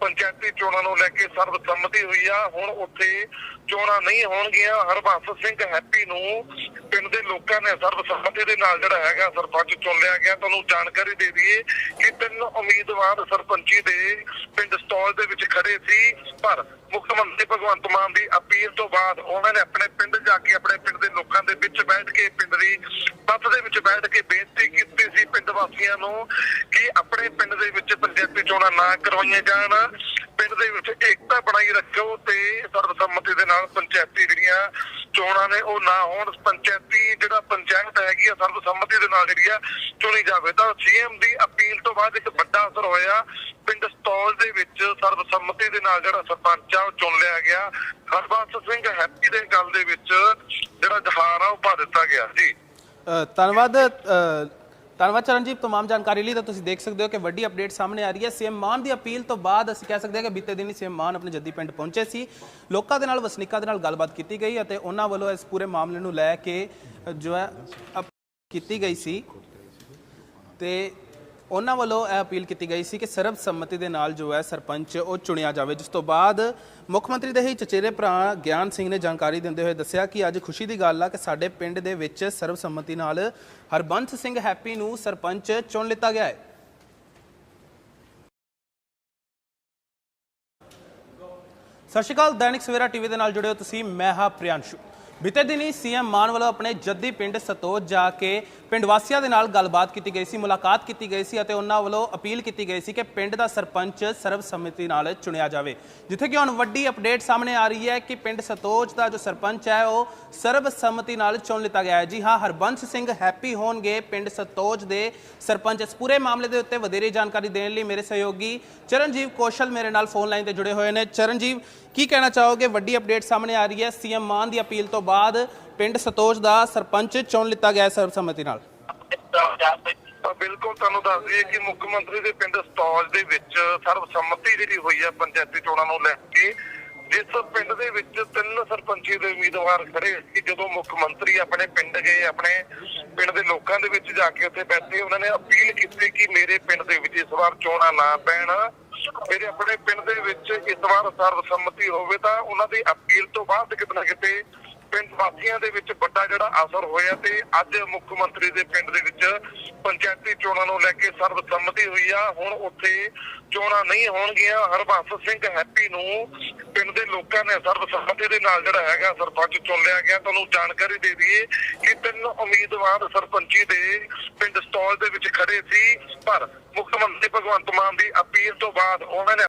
ਪੰਚਾਇਤੀ ਚੋਣਾਂ ਨੂੰ ਲੈ ਕੇ ਸਰਬਸੰਮਤੀ ਹੋਈ ਆ। ਹੁਣ ਉੱਥੇ ਚੋਣਾਂ ਨਹੀਂ ਹੋਣਗੀਆਂ। ਹਰਬੰਸ ਸਿੰਘ ਹੈਪੀ ਨੂੰ ਪਿੰਡ ਦੇ ਲੋਕਾਂ ਨੇ ਸਰਬਸੰਮਤੀ ਦੇ ਨਾਲ ਜਿਹੜਾ ਹੈਗਾ ਸਰਪੰਚ ਚੁਣ ਲਿਆ ਗਿਆ। ਤੁਹਾਨੂੰ ਜਾਣਕਾਰੀ ਦੇ ਦਈਏ ਕਿ ਤਿੰਨ ਉਮੀਦਵਾਰ ਸਰਪੰਚੀ ਦੇ ਪਿੰਡ ਸਟਾਲ ਦੇ ਵਿੱਚ ਖੜੇ ਸੀ। ਪਰ ਮੁੱਖ ਮੰਤਰੀ ਭਗਵੰਤ ਮਾਨ ਦੀ ਅਪੀਲ ਤੋਂ ਬਾਅਦ ਉਹਨਾਂ ਨੇ ਆਪਣੇ ਪਿੰਡ ਜਾ ਕੇ ਆਪਣੇ ਪਿੰਡ ਦੇ ਲੋਕਾਂ ਦੇ ਵਿੱਚ ਬੈਠ ਕੇ ਪਿੰਡ ਦੀ ਸੱਥ ਦੇ ਵਿੱਚ ਬੈਠ ਕੇ ਬੇਨਤੀ ਕੀਤੀ ਸੀ ਪਿੰਡ ਵਾਸੀਆਂ ਨੂੰ ਕਿ ਆਪਣੇ ਪਿੰਡ ਦੇ ਵਿੱਚ ਪੰਚਾਇਤੀ ਚੋਣਾਂ ਨਾ ਕਰਵਾਈਆਂ ਜਾਣ। ਪਿੰਡ ਦੇ ਵਿੱਚ ਏਕਤਾ ਬਣਾਈ ਰੱਖੋ ਤੇ ਸਰਬਸੰਮਤੀ ਦੇ ਨਾਲ ਪੰਚਾਇਤੀ ਜਿਹੜੀਆਂ ਚੋਣਾਂ ਨੇ ਉਹ ਨਾ ਹੋਣ, ਪੰਚਾਇਤੀ ਜਿਹੜਾ ਪੰਚਾਇਤ ਹੈਗੀ ਆ, ਸਰਬਸੰਮਤੀ ਦੇ ਨਾਲ ਜਿਹੜੀ ਆ ਚੁਣੀ ਜਾਵੇ। ਤਾਂ ਸੀਐਮ ਦੀ ਅਪੀਲ ਤੋਂ ਬਾਅਦ ਇੱਕ ਵੱਡਾ ਅਸਰ ਹੋਇਆ। ਪਿੰਡ ਸਤੌਲ ਦੇ ਵਿੱਚ ਸਰਬਸੰਮਤੀ ਦੇ ਨਾਲ ਜਿਹੜਾ ਸਰਪੰਚ ਆ, ਉਹ ਚੁਣ ਲਿਆ ਗਿਆ। ਹਰਬੰਸ ਸਿੰਘ ਹੈਪੀ ਦੇ ਗੱਲ ਦੇ ਵਿੱਚ ਜਿਹੜਾ ਜਹਾਰ ਆ, ਉਹ ਪਾ ਦਿੱਤਾ ਗਿਆ। ਜੀ। ਧੰਨਵਾਦ। ਧੰਨਵਾਦ ਚਰਨਜੀਤ तमाम ਜਾਣਕਾਰੀ ਲਈ ਤਾਂ ਤੁਸੀਂ ਦੇਖ ਸਕਦੇ ਹੋ ਕਿ ਵੱਡੀ ਅਪਡੇਟ ਸਾਹਮਣੇ ਆ ਰਹੀ ਹੈ ਸੀਐਮ ਮਾਨ ਦੀ ਅਪੀਲ ਤੋਂ ਬਾਅਦ ਅਸੀਂ ਕਹਿ ਸਕਦੇ ਹਾਂ ਕਿ ਬੀਤੇ ਦਿਨੀ ਸੀਐਮ ਮਾਨ ਆਪਣੇ ਜੱਦੀ ਪਿੰਡ ਪਹੁੰਚੇ ਸੀ ਲੋਕਾਂ ਦੇ ਨਾਲ ਵਸਨੀਕਾਂ ਦੇ ਨਾਲ ਗੱਲਬਾਤ ਕੀਤੀ ਗਈ ਅਤੇ ਉਹਨਾਂ ਵੱਲੋਂ ਇਸ ਪੂਰੇ ਮਾਮਲੇ ਨੂੰ ਲੈ ਕੇ ਅ, ਜੋ ਹੈ ਅਪ- ਕੀਤੀ ਗਈ ਸੀ ਤੇ ਉਹਨਾਂ ਵੱਲੋਂ ਇਹ ਅਪੀਲ ਕੀਤੀ ਗਈ ਸੀ ਕਿ ਸਰਬਸੰਮਤੀ ਦੇ ਨਾਲ ਜੋ ਹੈ ਸਰਪੰਚ ਉਹ ਚੁਣਿਆ ਜਾਵੇ। ਜਿਸ ਤੋਂ ਬਾਅਦ ਮੁੱਖ ਮੰਤਰੀ ਦੇ ਹੀ ਚਚੇਰੇ ਭਰਾ ਗਿਆਨ ਸਿੰਘ ਨੇ ਜਾਣਕਾਰੀ ਦਿੰਦੇ ਹੋਏ ਦੱਸਿਆ ਕਿ ਅੱਜ ਖੁਸ਼ੀ ਦੀ ਗੱਲ ਆ ਕਿ ਸਾਡੇ ਪਿੰਡ ਦੇ ਵਿੱਚ ਸਰਬਸੰਮਤੀ ਨਾਲ ਹਰਬੰਸ ਸਿੰਘ ਹੈਪੀ ਨੂੰ ਸਰਪੰਚ ਚੁਣ ਲਿੱਤਾ ਗਿਆ ਹੈ। ਸਤਿ ਸ਼੍ਰੀ ਅਕਾਲ, ਦੈਨਿਕ ਸਵੇਰਾ ਟੀਵੀ ਦੇ ਨਾਲ ਜੁੜੇ ਹੋ ਤੁਸੀਂ, ਮੈਂ ਹਾਂ ਪ੍ਰਿਆੰਸ਼ੂ। ਬੀਤੇ ਦਿਨੀ ਸੀਐਮ ਮਾਨ ਵੱਲੋਂ ਆਪਣੇ ਜੱਦੀ ਪਿੰਡ ਸਤੋਜ ਜਾ ਕੇ ਪਿੰਡ ਵਾਸੀਆਂ ਦੇ ਨਾਲ ਗੱਲਬਾਤ ਕੀਤੀ ਗਈ ਸੀ, ਮੁਲਾਕਾਤ ਕੀਤੀ ਗਈ ਸੀ ਅਤੇ ਉਹਨਾਂ ਵੱਲੋਂ ਅਪੀਲ ਕੀਤੀ ਗਈ ਸੀ ਕਿ ਪਿੰਡ ਦਾ ਸਰਪੰਚ ਸਰਬਸੰਮਤੀ ਨਾਲ ਚੁਣਿਆ ਜਾਵੇ। ਜਿੱਥੇ ਕਿ ਹੁਣ ਵੱਡੀ ਅਪਡੇਟ ਸਾਹਮਣੇ ਆ ਰਹੀ ਹੈ ਕਿ ਪਿੰਡ ਸਤੋਜ ਦਾ ਜੋ ਸਰਪੰਚ ਹੈ, ਉਹ ਸਰਬਸੰਮਤੀ ਨਾਲ ਚੁਣ ਲਿੱਤਾ ਗਿਆ ਹੈ। ਜੀ ਹਾਂ, ਹਰਬੰਸ ਸਿੰਘ ਹੈਪੀ ਹੋਣਗੇ ਪਿੰਡ ਸਤੋਜ ਦੇ ਸਰਪੰਚ। ਇਸ ਪੂਰੇ ਮਾਮਲੇ ਦੇ ਉੱਤੇ ਵਧੇਰੇ ਜਾਣਕਾਰੀ ਦੇਣ ਲਈ ਮੇਰੇ ਸਹਿਯੋਗੀ ਚਰਨਜੀਵ ਕੌਸ਼ਲ ਮੇਰੇ ਨਾਲ ਫੋਨ ਲਾਈਨ ਤੇ ਜੁੜੇ ਹੋਏ ਨੇ। ਚਰਨਜੀਵ, ਕੀ ਕਹਿਣਾ ਚਾਹੋਗੇ? ਵੱਡੀ ਅਪਡੇਟ ਸਾਹਮਣੇ ਆ ਰਹੀ ਹੈ। ਸੀਐਮ ਮਾਨ ਦੀ ਅਪੀਲ ਤੋਂ ਬਾਅਦ ਪਿੰਡ ਸਤੋਜ ਦਾ ਸਰਪੰਚ ਚੁਣ ਲਿੱਤਾ ਗਿਆ ਸਰਬਸੰਮਤੀ ਨਾਲ। ਬਿਲਕੁਲ ਤੁਹਾਨੂੰ ਦੱਸ ਦਈਏ ਕਿ ਮੁੱਖ ਮੰਤਰੀ ਦੇ ਪਿੰਡ ਸਤੌਜ ਦੇ ਵਿੱਚ ਸਰਬਸੰਮਤੀ ਜਿਹੜੀ ਹੋਈ ਹੈ ਪੰਚਾਇਤੀ ਚੋਣਾਂ ਨੂੰ ਲੈ ਕੇ, ਜਿਸ ਪਿੰਡ ਦੇ ਵਿੱਚ ਤਿੰਨ ਸਰਪੰਚੀ ਦੇ ਉਮੀਦਵਾਰ ਖੜੇ ਸੀ, ਜਦੋਂ ਮੁੱਖ ਮੰਤਰੀ ਆਪਣੇ ਪਿੰਡ ਗਏ, ਆਪਣੇ ਪਿੰਡ ਦੇ ਲੋਕਾਂ ਦੇ ਵਿੱਚ ਜਾ ਕੇ ਉੱਥੇ ਬੈਠੇ, ਉਹਨਾਂ ਨੇ ਅਪੀਲ ਕੀਤੀ ਕਿ ਮੇਰੇ ਪਿੰਡ ਦੇ ਵਿੱਚ ਇਸ ਵਾਰ ਚੋਣਾਂ ਨਾ ਪੈਣ। ਮੇਰੇ ਆਪਣੇ ਪਿੰਡ ਦੇ ਵਿੱਚ ਇਸ ਵਾਰ ਸਰਬਸੰਮਤੀ ਹੋਵੇ ਤਾਂ ਉਹਨਾਂ ਦੀ ਅਪੀਲ ਤੋਂ ਬਾਅਦ ਕਿਤੇ ਨਾ ਕਿਤੇ ਪਿੰਡ ਵਾਸੀਆਂ ਦੇ ਵਿੱਚ ਵੱਡਾ ਜਿਹੜਾ ਅਸਰ ਹੋਇਆ ਤੇ ਅੱਜ ਮੁੱਖ ਮੰਤਰੀ ਦੇ ਪਿੰਡ ਦੇ ਵਿੱਚ ਪੰਚਾਇਤੀ ਚੋਣਾਂ ਨੂੰ ਲੈ ਕੇ ਸਰਬਸੰਮਤੀ ਹੋਈ ਆ। ਹੁਣ ਉੱਥੇ ਚੋਣਾਂ ਨਹੀਂ ਹੋਣਗੀਆਂ। ਹਰਬੰਸ ਸਿੰਘ ਹੈਪੀ ਨੂੰ ਪਿੰਡ ਦੇ ਲੋਕਾਂ ਨੇ ਸਰਬਸੰਮਤੀ ਦੇ ਨਾਲ ਜਿਹੜਾ ਹੈਗਾ ਸਰਪੰਚ ਚੁਣ ਲਿਆ ਗਿਆ। ਤੁਹਾਨੂੰ ਜਾਣਕਾਰੀ ਦੇ ਦਈਏ ਕਿ ਤਿੰਨ ਉਮੀਦਵਾਰ ਸਰਪੰਚੀ ਦੇ ਪਿੰਡ ਸਟਾਲ ਦੇ ਵਿੱਚ ਖੜੇ ਸੀ। ਪਰ ਮੁੱਖ ਮੰਤਰੀ ਭਗਵੰਤ ਮਾਨ ਦੀ ਅਪੀਲ ਤੋਂ ਬਾਅਦ ਉਹਨਾਂ ਨੇ